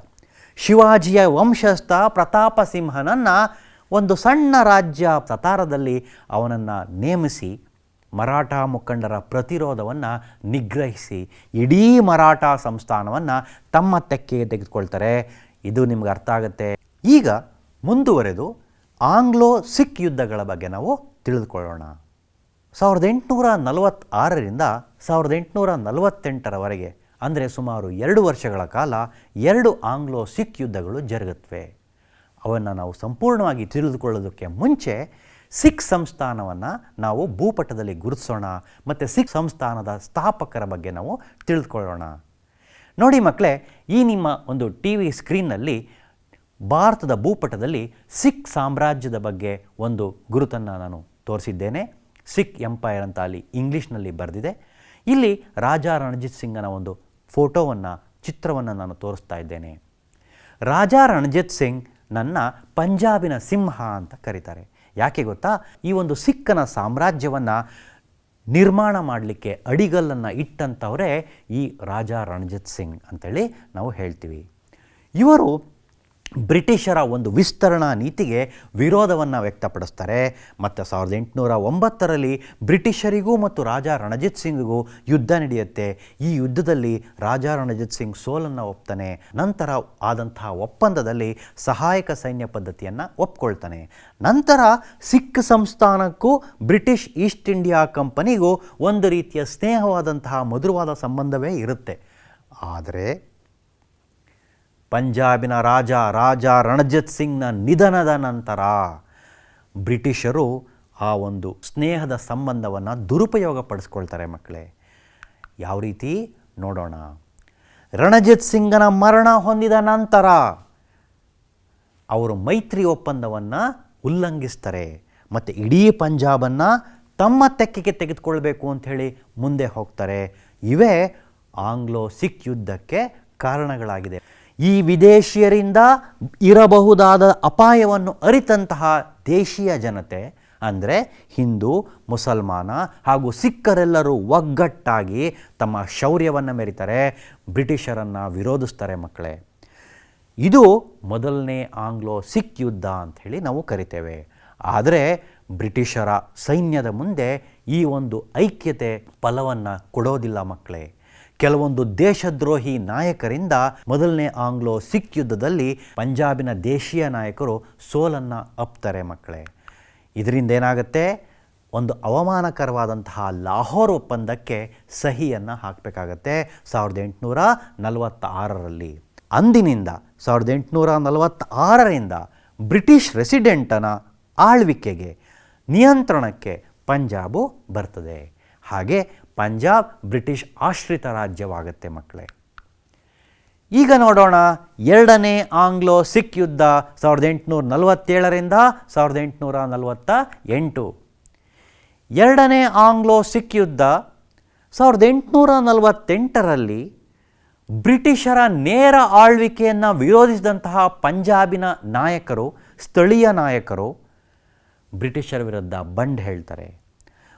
ಶಿವಾಜಿಯ ವಂಶಸ್ಥ ಪ್ರತಾಪಸಿಂಹನನ್ನು ಒಂದು ಸಣ್ಣ ರಾಜ್ಯ ಸತಾರದಲ್ಲಿ ಅವನನ್ನು ನೇಮಿಸಿ ಮರಾಠ ಮುಖಂಡರ ಪ್ರತಿರೋಧವನ್ನು ನಿಗ್ರಹಿಸಿ, ಇಡೀ ಮರಾಠ ಸಂಸ್ಥಾನವನ್ನು ತಮ್ಮ ತೆಕ್ಕೆಗೆ ತೆಗೆದುಕೊಳ್ತಾರೆ. ಇದು ನಿಮ್ಗೆ ಅರ್ಥ ಆಗುತ್ತೆ. ಈಗ ಮುಂದುವರೆದು ಆಂಗ್ಲೋ ಸಿಖ್ ಯುದ್ಧಗಳ ಬಗ್ಗೆ ನಾವು ತಿಳಿದುಕೊಳ್ಳೋಣ. ಸಾವಿರದ ಎಂಟುನೂರ ನಲವತ್ತಾರರಿಂದ ಸಾವಿರದ ಎಂಟುನೂರ ನಲವತ್ತೆಂಟರವರೆಗೆ, ಅಂದರೆ ಸುಮಾರು ಎರಡು ವರ್ಷಗಳ ಕಾಲ, ಎರಡು ಆಂಗ್ಲೋ ಸಿಖ್ ಯುದ್ಧಗಳು ಜರುಗುತ್ತವೆ ಅವನ್ನು ನಾವು ಸಂಪೂರ್ಣವಾಗಿ ತಿಳಿದುಕೊಳ್ಳೋದಕ್ಕೆ ಮುಂಚೆ ಸಿಖ್ ಸಂಸ್ಥಾನವನ್ನು ನಾವು ಭೂಪಟದಲ್ಲಿ ಗುರುತಿಸೋಣ, ಮತ್ತು ಸಿಖ್ ಸಂಸ್ಥಾನದ ಸ್ಥಾಪಕರ ಬಗ್ಗೆ ನಾವು ತಿಳಿದುಕೊಳ್ಳೋಣ ನೋಡಿ ಮಕ್ಕಳೇ ಈ ನಿಮ್ಮ ಒಂದು ಟಿ ವಿ ಸ್ಕ್ರೀನ್ನಲ್ಲಿ ಭಾರತದ ಭೂಪಟದಲ್ಲಿ ಸಿಖ್ ಸಾಮ್ರಾಜ್ಯದ ಬಗ್ಗೆ ಒಂದು ಗುರುತನ್ನು ನಾನು ತೋರಿಸಿದ್ದೇನೆ. ಸಿಖ್ ಎಂಪೈರ್ ಅಂತ ಅಲ್ಲಿ ಇಂಗ್ಲೀಷ್ನಲ್ಲಿ ಬರೆದಿದೆ. ಇಲ್ಲಿ ರಾಜಾ ರಣಜಿತ್ ಸಿಂಗನ ಒಂದು ಫೋಟೋವನ್ನು, ಚಿತ್ರವನ್ನು ನಾನು ತೋರಿಸ್ತಾ ಇದ್ದೇನೆ. ರಾಜಾ ರಣಜಿತ್ ಸಿಂಗ್ ನನ್ನ ಪಂಜಾಬಿನ ಸಿಂಹ ಅಂತ ಕರೀತಾರೆ. ಯಾಕೆ ಗೊತ್ತಾ? ಈ ಒಂದು ಸಿಕ್ಕನ ಸಾಮ್ರಾಜ್ಯವನ್ನು ನಿರ್ಮಾಣ ಮಾಡಲಿಕ್ಕೆ ಅಡಿಗಲ್ಲನ್ನು ಇಟ್ಟಂಥವರೇ ಈ ರಾಜಾ ರಣಜಿತ್ ಸಿಂಗ್ ಅಂತೇಳಿ ನಾವು ಹೇಳ್ತೀವಿ. ಇವರು ಬ್ರಿಟಿಷರ ಒಂದು ವಿಸ್ತರಣಾ ನೀತಿಗೆ ವಿರೋಧವನ್ನು ವ್ಯಕ್ತಪಡಿಸ್ತಾರೆ. ಮತ್ತು ಸಾವಿರದ ಎಂಟುನೂರ ಒಂಬತ್ತರಲ್ಲಿ ಬ್ರಿಟಿಷರಿಗೂ ಮತ್ತು ರಾಜಾ ರಣಜಿತ್ ಸಿಂಗ್ಗೂ ಯುದ್ಧ ನಡೆಯುತ್ತೆ. ಈ ಯುದ್ಧದಲ್ಲಿ ರಾಜಾ ರಣಜಿತ್ ಸಿಂಗ್ ಸೋಲನ್ನು ಒಪ್ತಾನೆ, ನಂತರ ಆದಂತಹ ಒಪ್ಪಂದದಲ್ಲಿ ಸಹಾಯಕ ಸೈನ್ಯ ಪದ್ಧತಿಯನ್ನು ಒಪ್ಕೊಳ್ತಾನೆ. ನಂತರ ಸಿಖ್ ಸಂಸ್ಥಾನಕ್ಕೂ ಬ್ರಿಟಿಷ್ ಈಸ್ಟ್ ಇಂಡಿಯಾ ಕಂಪನಿಗೂ ಒಂದು ರೀತಿಯ ಸ್ನೇಹವಾದಂತಹ ಮಧುರವಾದ ಸಂಬಂಧವೇ ಇರುತ್ತೆ. ಆದರೆ ಪಂಜಾಬಿನ ರಾಜ ರಾಜ ರಣಜಿತ್ ಸಿಂಗ್ನ ನಿಧನದ ನಂತರ ಬ್ರಿಟಿಷರು ಆ ಒಂದು ಸ್ನೇಹದ ಸಂಬಂಧವನ್ನು ದುರುಪಯೋಗ ಪಡಿಸ್ಕೊಳ್ತಾರೆ ಮಕ್ಕಳೇ. ಯಾವ ರೀತಿ? ನೋಡೋಣ. ರಣಜಿತ್ ಸಿಂಗನ ಮರಣ ಹೊಂದಿದ ನಂತರ ಅವರು ಮೈತ್ರಿ ಒಪ್ಪಂದವನ್ನು ಉಲ್ಲಂಘಿಸ್ತಾರೆ. ಮತ್ತು ಇಡೀ ಪಂಜಾಬನ್ನು ತಮ್ಮ ತೆಕ್ಕೆಗೆ ತೆಗೆದುಕೊಳ್ಬೇಕು ಅಂಥೇಳಿ ಮುಂದೆ ಹೋಗ್ತಾರೆ. ಇವೇ ಆಂಗ್ಲೋ ಸಿಖ್ ಯುದ್ಧಕ್ಕೆ ಕಾರಣಗಳಾಗಿದೆ. ಈ ವಿದೇಶಿಯರಿಂದ ಇರಬಹುದಾದ ಅಪಾಯವನ್ನು ಅರಿತಂತಹ ದೇಶೀಯ ಜನತೆ, ಅಂದರೆ ಹಿಂದೂ, ಮುಸಲ್ಮಾನ ಹಾಗೂ ಸಿಖ್ಖರೆಲ್ಲರೂ ಒಗ್ಗಟ್ಟಾಗಿ ತಮ್ಮ ಶೌರ್ಯವನ್ನು ಮೆರಿತಾರೆ, ಬ್ರಿಟಿಷರನ್ನು ವಿರೋಧಿಸ್ತಾರೆ ಮಕ್ಕಳೇ. ಇದು ಮೊದಲನೇ ಆಂಗ್ಲೋ ಸಿಖ್ ಯುದ್ಧ ಅಂಥೇಳಿ ನಾವು ಕರಿತೇವೆ. ಆದರೆ ಬ್ರಿಟಿಷರ ಸೈನ್ಯದ ಮುಂದೆ ಈ ಒಂದು ಐಕ್ಯತೆ ಫಲವನ್ನು ಕೊಡೋದಿಲ್ಲ ಮಕ್ಕಳೇ. ಕೆಲವೊಂದು ದೇಶದ್ರೋಹಿ ನಾಯಕರಿಂದ ಮೊದಲನೇ ಆಂಗ್ಲೋ ಸಿಖ್ ಯುದ್ಧದಲ್ಲಿ ಪಂಜಾಬಿನ ದೇಶೀಯ ನಾಯಕರು ಸೋಲನ್ನು ಅಪ್ತಾರೆ ಮಕ್ಕಳೇ. ಇದರಿಂದ ಏನಾಗುತ್ತೆ? ಒಂದು ಅವಮಾನಕರವಾದಂತಹ ಲಾಹೋರ್ ಒಪ್ಪಂದಕ್ಕೆ ಸಹಿಯನ್ನು ಹಾಕಬೇಕಾಗತ್ತೆ. ಸಾವಿರದ ಎಂಟುನೂರ ನಲವತ್ತಾರರಲ್ಲಿ. ಅಂದಿನಿಂದ, ಸಾವಿರದ ಎಂಟುನೂರ ನಲವತ್ತಾರರಿಂದ ಬ್ರಿಟಿಷ್ ರೆಸಿಡೆಂಟನ ಆಳ್ವಿಕೆಗೆ ನಿಯಂತ್ರಣಕ್ಕೆ ಪಂಜಾಬು ಬರ್ತದೆ. ಹಾಗೆ ಪಂಜಾಬ್ ಬ್ರಿಟಿಷ್ ಆಶ್ರಿತ ರಾಜ್ಯವಾಗುತ್ತೆ ಮಕ್ಕಳೇ. ಈಗ ನೋಡೋಣ ಎರಡನೇ ಆಂಗ್ಲೋ ಸಿಖ್ ಯುದ್ಧ ಸಾವಿರದ ಎಂಟುನೂರ ನಲವತ್ತೇಳರಿಂದ ಸಾವಿರದ ಎಂಟುನೂರ ನಲವತ್ತ ಎಂಟು. ಎರಡನೇ ಆಂಗ್ಲೋ ಸಿಖ್ ಯುದ್ಧ ಸಾವಿರದ ಎಂಟುನೂರ ನಲವತ್ತೆಂಟರಲ್ಲಿ ಬ್ರಿಟಿಷರ ನೇರ ಆಳ್ವಿಕೆಯನ್ನು ವಿರೋಧಿಸಿದಂತಹ ಪಂಜಾಬಿನ ನಾಯಕರು, ಸ್ಥಳೀಯ ನಾಯಕರು ಬ್ರಿಟಿಷರ ವಿರುದ್ಧ ಬಂಡ್ ಹೇಳ್ತಾರೆ.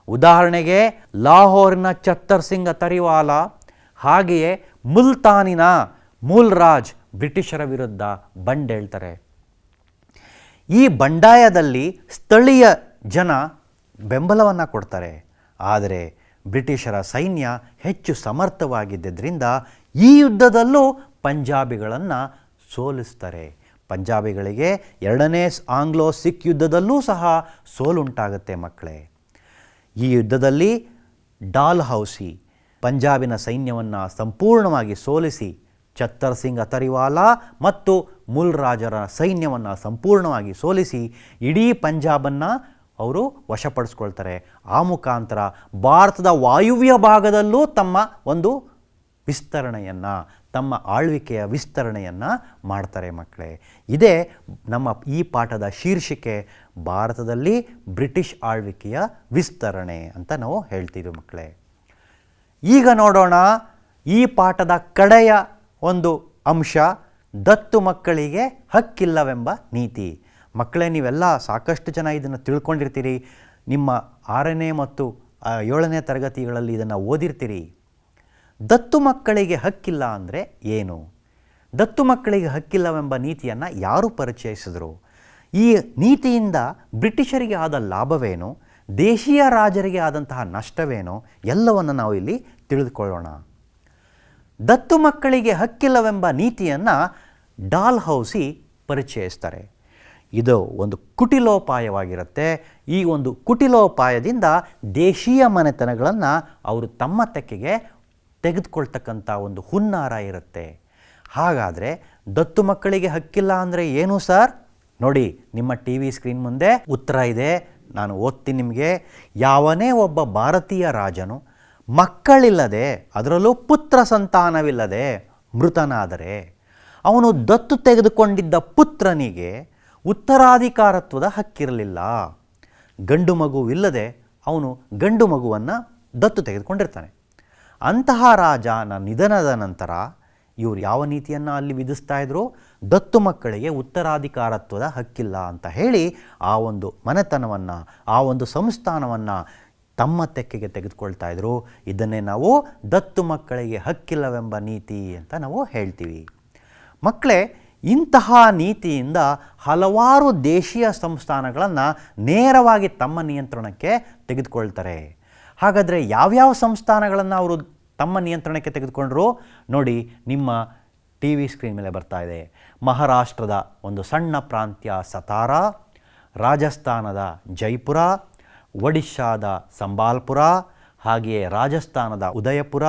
ಉದಾಹರಣೆಗೆ ಲಾಹೋರ್ನ ಚತ್ತರ್ ಸಿಂಗ ತರಿವಾಲ, ಹಾಗೆಯೇ ಮುಲ್ತಾನಿನ ಮೂಲ್ರಾಜ್ ಬ್ರಿಟಿಷರ ವಿರುದ್ಧ ಬಂಡೇಳ್ತಾರೆ ಈ ಬಂಡಾಯದಲ್ಲಿ ಸ್ಥಳೀಯ ಜನ ಬೆಂಬಲವನ್ನು ಕೊಡ್ತಾರೆ. ಆದರೆ ಬ್ರಿಟಿಷರ ಸೈನ್ಯ ಹೆಚ್ಚು ಸಮರ್ಥವಾಗಿದ್ದರಿಂದ ಈ ಯುದ್ಧದಲ್ಲೂ ಪಂಜಾಬಿಗಳನ್ನು ಸೋಲಿಸ್ತಾರೆ. ಪಂಜಾಬಿಗಳಿಗೆ ಎರಡನೇ ಆಂಗ್ಲೋ ಸಿಖ್ ಯುದ್ಧದಲ್ಲೂ ಸಹ ಸೋಲುಂಟಾಗುತ್ತೆ ಮಕ್ಕಳೇ. ಈ ಯುದ್ಧದಲ್ಲಿ ಡಾಲ್ ಹೌಸಿ ಪಂಜಾಬಿನ ಸೈನ್ಯವನ್ನು ಸಂಪೂರ್ಣವಾಗಿ ಸೋಲಿಸಿ ಛತ್ತರ್ ಸಿಂಗ್ ಅತರಿವಾಲಾ ಮತ್ತು ಮುಲ್ರಾಜರ ಸೈನ್ಯವನ್ನು ಸಂಪೂರ್ಣವಾಗಿ ಸೋಲಿಸಿ ಇಡೀ ಪಂಜಾಬನ್ನು ಅವರು ವಶಪಡಿಸ್ಕೊಳ್ತಾರೆ. ಆ ಮುಖಾಂತರ ಭಾರತದ ವಾಯುವ್ಯ ಭಾಗದಲ್ಲೂ ತಮ್ಮ ಒಂದು ವಿಸ್ತರಣೆಯನ್ನು ತಮ್ಮ ಆಳ್ವಿಕೆಯ ವಿಸ್ತರಣೆಯನ್ನು ಮಾಡ್ತಾರೆ ಮಕ್ಕಳೇ. ಇದೇ ನಮ್ಮ ಈ ಪಾಠದ ಶೀರ್ಷಿಕೆ, ಭಾರತದಲ್ಲಿ ಬ್ರಿಟಿಷ್ ಆಳ್ವಿಕೆಯ ವಿಸ್ತರಣೆ ಅಂತ ನಾವು ಹೇಳ್ತೀವಿ ಮಕ್ಕಳೇ. ಈಗ ನೋಡೋಣ ಈ ಪಾಠದ ಕಡೆಯ ಒಂದು ಅಂಶ, ದತ್ತು ಮಕ್ಕಳಿಗೆ ಹಕ್ಕಿಲ್ಲವೆಂಬ ನೀತಿ. ಮಕ್ಕಳೇ, ನೀವೆಲ್ಲ ಸಾಕಷ್ಟು ಜನ ಇದನ್ನು ತಿಳ್ಕೊಂಡಿರ್ತೀರಿ. ನಿಮ್ಮ ಆರನೇ ಮತ್ತು ಏಳನೇ ತರಗತಿಗಳಲ್ಲಿ ಇದನ್ನು ಓದಿರ್ತೀರಿ. ದತ್ತು ಮಕ್ಕಳಿಗೆ ಹಕ್ಕಿಲ್ಲ ಅಂದರೆ ಏನು? ದತ್ತು ಮಕ್ಕಳಿಗೆ ಹಕ್ಕಿಲ್ಲವೆಂಬ ನೀತಿಯನ್ನು ಯಾರು ಪರಿಚಯಿಸಿದರು? ಈ ನೀತಿಯಿಂದ ಬ್ರಿಟಿಷರಿಗೆ ಆದ ಲಾಭವೇನು? ದೇಶೀಯ ರಾಜರಿಗೆ ಆದಂತಹ ನಷ್ಟವೇನು? ಎಲ್ಲವನ್ನು ನಾವು ಇಲ್ಲಿ ತಿಳಿದುಕೊಳ್ಳೋಣ. ದತ್ತು ಮಕ್ಕಳಿಗೆ ಹಕ್ಕಿಲ್ಲವೆಂಬ ನೀತಿಯನ್ನು ಡಾಲ್ ಹೌಸಿ ಪರಿಚಯಿಸ್ತಾರೆ. ಇದು ಒಂದು ಕುಟಿಲೋಪಾಯವಾಗಿರುತ್ತೆ. ಈ ಒಂದು ಕುಟಿಲೋಪಾಯದಿಂದ ದೇಶೀಯ ಮನೆತನಗಳನ್ನು ಅವರು ತಮ್ಮ ತೆಕ್ಕೆಗೆ ತೆಗೆದುಕೊಳ್ತಕ್ಕಂಥ ಒಂದು ಹುನ್ನಾರ ಇರುತ್ತೆ. ಹಾಗಾದರೆ ದತ್ತು ಮಕ್ಕಳಿಗೆ ಹಕ್ಕಿಲ್ಲ ಅಂದರೆ ಏನು ಸರ್? ನೋಡಿ, ನಿಮ್ಮ ಟಿ ವಿ ಸ್ಕ್ರೀನ್ ಮುಂದೆ ಉತ್ತರ ಇದೆ. ನಾನು ಓದ್ತೀನಿ ನಿಮಗೆ. ಯಾವನೇ ಒಬ್ಬ ಭಾರತೀಯ ರಾಜನು ಮಕ್ಕಳಿಲ್ಲದೆ, ಅದರಲ್ಲೂ ಪುತ್ರ ಸಂತಾನವಿಲ್ಲದೆ ಮೃತನಾದರೆ, ಅವನು ದತ್ತು ತೆಗೆದುಕೊಂಡಿದ್ದ ಪುತ್ರನಿಗೆ ಉತ್ತರಾಧಿಕಾರತ್ವದ ಹಕ್ಕಿರಲಿಲ್ಲ. ಗಂಡು ಮಗುವಿಲ್ಲದೆ ಅವನು ಗಂಡು ಮಗುವನ್ನು ದತ್ತು ತೆಗೆದುಕೊಂಡಿರ್ತಾನೆ. ಅಂತಹ ರಾಜನ ನಿಧನದ ನಂತರ ಇವರು ಯಾವ ನೀತಿಯನ್ನು ಅಲ್ಲಿ ವಿಧಿಸ್ತಾ ಇದ್ರು? ದತ್ತು ಮಕ್ಕಳಿಗೆ ಉತ್ತರಾಧಿಕಾರತ್ವದ ಹಕ್ಕಿಲ್ಲ ಅಂತ ಹೇಳಿ ಆ ಒಂದು ಮನೆತನವನ್ನು, ಆ ಒಂದು ಸಂಸ್ಥಾನವನ್ನು ತಮ್ಮ ತೆಕ್ಕೆಗೆ ತೆಗೆದುಕೊಳ್ತಾ ಇದ್ರು. ಇದನ್ನೇ ನಾವು ದತ್ತು ಮಕ್ಕಳಿಗೆ ಹಕ್ಕಿಲ್ಲವೆಂಬ ನೀತಿ ಅಂತ ನಾವು ಹೇಳ್ತೀವಿ. ಮಕ್ಕಳೇ ಇಂತಹ ನೀತಿಯಿಂದ ಹಲವಾರು ದೇಶೀಯ ಸಂಸ್ಥಾನಗಳನ್ನು ನೇರವಾಗಿ ತಮ್ಮ ನಿಯಂತ್ರಣಕ್ಕೆ ತೆಗೆದುಕೊಳ್ತಾರೆ. ಹಾಗಾದರೆ ಯಾವ್ಯಾವ ಸಂಸ್ಥಾನಗಳನ್ನು ಅವರು ತಮ್ಮ ನಿಯಂತ್ರಣಕ್ಕೆ ತೆಗೆದುಕೊಂಡರೂ. ನೋಡಿ, ನಿಮ್ಮ ಟಿ ವಿ ಸ್ಕ್ರೀನ್ ಮೇಲೆ ಬರ್ತಾ ಇದೆ. ಮಹಾರಾಷ್ಟ್ರದ ಒಂದು ಸಣ್ಣ ಪ್ರಾಂತ್ಯ ಸತಾರ, ರಾಜಸ್ಥಾನದ ಜೈಪುರ, ಒಡಿಶಾದ ಸಂಬಾಲ್ಪುರ, ಹಾಗೆಯೇ ರಾಜಸ್ಥಾನದ ಉದಯಪುರ,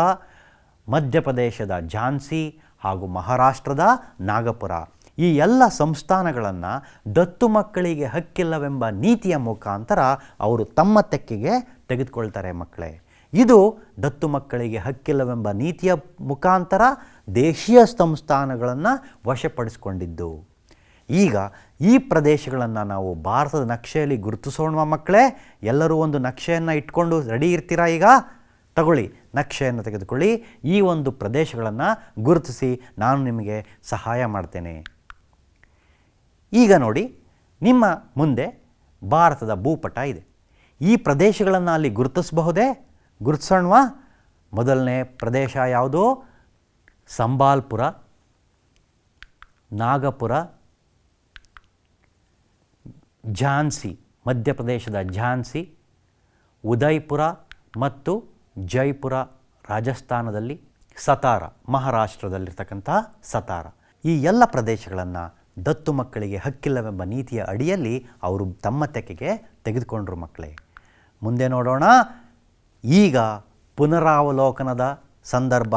ಮಧ್ಯಪ್ರದೇಶದ ಝಾನ್ಸಿ ಹಾಗೂ ಮಹಾರಾಷ್ಟ್ರದ ನಾಗಪುರ. ಈ ಎಲ್ಲ ಸಂಸ್ಥಾನಗಳನ್ನು ದತ್ತು ಮಕ್ಕಳಿಗೆ ಹಕ್ಕಿಲ್ಲವೆಂಬ ನೀತಿಯ ಮುಖಾಂತರ ಅವರು ತಮ್ಮ ತೆಕ್ಕೆಗೆ ತೆಗೆದುಕೊಳ್ತಾರೆ ಮಕ್ಕಳೇ. ಇದು ದತ್ತು ಮಕ್ಕಳಿಗೆ ಹಕ್ಕಿಲ್ಲವೆಂಬ ನೀತಿಯ ಮುಖಾಂತರ ದೇಶೀಯ ಸಂಸ್ಥಾನಗಳನ್ನು ವಶಪಡಿಸಿಕೊಂಡಿದ್ದು. ಈಗ ಈ ಪ್ರದೇಶಗಳನ್ನು ನಾವು ಭಾರತದ ನಕ್ಷೆಯಲ್ಲಿ ಗುರುತಿಸೋಣ ಮಕ್ಕಳೇ, ಎಲ್ಲರೂ ಒಂದು ನಕ್ಷೆಯನ್ನು ಇಟ್ಕೊಂಡು ರೆಡಿ ಇರ್ತೀರಾ ಈಗ? ತಗೊಳ್ಳಿ, ನಕ್ಷೆಯನ್ನು ತೆಗೆದುಕೊಳ್ಳಿ, ಈ ಒಂದು ಪ್ರದೇಶಗಳನ್ನು ಗುರುತಿಸಿ ನಾನು ನಿಮಗೆ ಸಹಾಯ ಮಾಡ್ತೇನೆ. ಈಗ ನೋಡಿ, ನಿಮ್ಮ ಮುಂದೆ ಭಾರತದ ಭೂಪಟ ಇದೆ. ಈ ಪ್ರದೇಶಗಳನ್ನು ಅಲ್ಲಿ ಗುರುತಿಸಬಹುದೇ? ಗುರುತಿಸೋಣವಾ, ಮೊದಲನೇ ಪ್ರದೇಶ ಯಾವುದು? ಸಂಬಾಲ್ಪುರ, ನಾಗಪುರ, ಝಾನ್ಸಿ, ಮಧ್ಯಪ್ರದೇಶದ ಝಾನ್ಸಿ ಉದಯ್ಪುರ ಮತ್ತು ಜೈಪುರ ರಾಜಸ್ಥಾನದಲ್ಲಿ ಸತಾರ ಮಹಾರಾಷ್ಟ್ರದಲ್ಲಿರ್ತಕ್ಕಂತಹ ಸತಾರ. ಈ ಎಲ್ಲ ಪ್ರದೇಶಗಳನ್ನು ದತ್ತು ಮಕ್ಕಳಿಗೆ ಹಕ್ಕಿಲ್ಲವೆಂಬ ನೀತಿಯ ಅಡಿಯಲ್ಲಿ ಅವರು ತಮ್ಮ ತೆಕ್ಕೆಗೆ ತೆಗೆದುಕೊಂಡ್ರು ಮಕ್ಕಳೇ. ಮುಂದೆ ನೋಡೋಣ. ಈಗ ಪುನರಾವಲೋಕನದ ಸಂದರ್ಭ.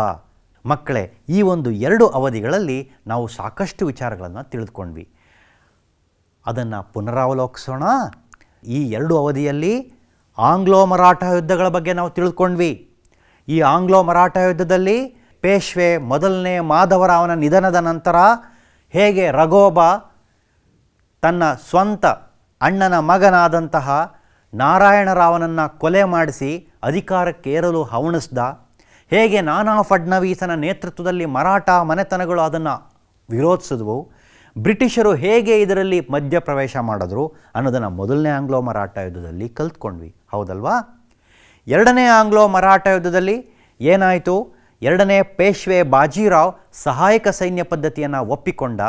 ಮಕ್ಕಳೇ, ಈ ಒಂದು ಎರಡು ಅವಧಿಗಳಲ್ಲಿ ನಾವು ಸಾಕಷ್ಟು ವಿಚಾರಗಳನ್ನು ತಿಳಿದುಕೊಂಡ್ವಿ. ಅದನ್ನು ಪುನರಾವಲೋಕಿಸೋಣ. ಈ ಎರಡು ಅವಧಿಯಲ್ಲಿ ಆಂಗ್ಲೋ ಮರಾಠ ಯುದ್ಧಗಳ ಬಗ್ಗೆ ನಾವು ತಿಳಿದುಕೊಂಡ್ವಿ. ಈ ಆಂಗ್ಲೋ ಮರಾಠ ಯುದ್ಧದಲ್ಲಿ ಪೇಶ್ವೆ ಮೊದಲನೇ ಮಾಧವರಾವನ ನಿಧನದ ನಂತರ ಹೇಗೆ ರಘೋಬ ತನ್ನ ಸ್ವಂತ ಅಣ್ಣನ ಮಗನಾದಂತಹ ನಾರಾಯಣರಾವನನ್ನು ಕೊಲೆ ಮಾಡಿಸಿ ಅಧಿಕಾರಕ್ಕೇರಲು ಹವಣಿಸ್ದ. ಹೇಗೆ ನಾನಾ ಫಡ್ನವೀಸನ ನೇತೃತ್ವದಲ್ಲಿ ಮರಾಠ ಮನೆತನಗಳು ಅದನ್ನು ವಿರೋಧಿಸಿದ್ವು. ಬ್ರಿಟಿಷರು ಹೇಗೆ ಇದರಲ್ಲಿ ಮಧ್ಯಪ್ರವೇಶ ಮಾಡಿದ್ರು ಅನ್ನೋದನ್ನು ಮೊದಲನೇ ಆಂಗ್ಲೋ ಮರಾಠ ಯುದ್ಧದಲ್ಲಿ ಕಲ್ತ್ಕೊಂಡ್ವಿ. ಹೌದಲ್ವಾ? ಎರಡನೇ ಆಂಗ್ಲೋ ಮರಾಠ ಯುದ್ಧದಲ್ಲಿ ಏನಾಯಿತು? ಎರಡನೇ ಪೇಶ್ವೆ ಬಾಜಿರಾವ್ ಸಹಾಯಕ ಸೈನ್ಯ ಪದ್ಧತಿಯನ್ನು ಒಪ್ಪಿಕೊಂಡ.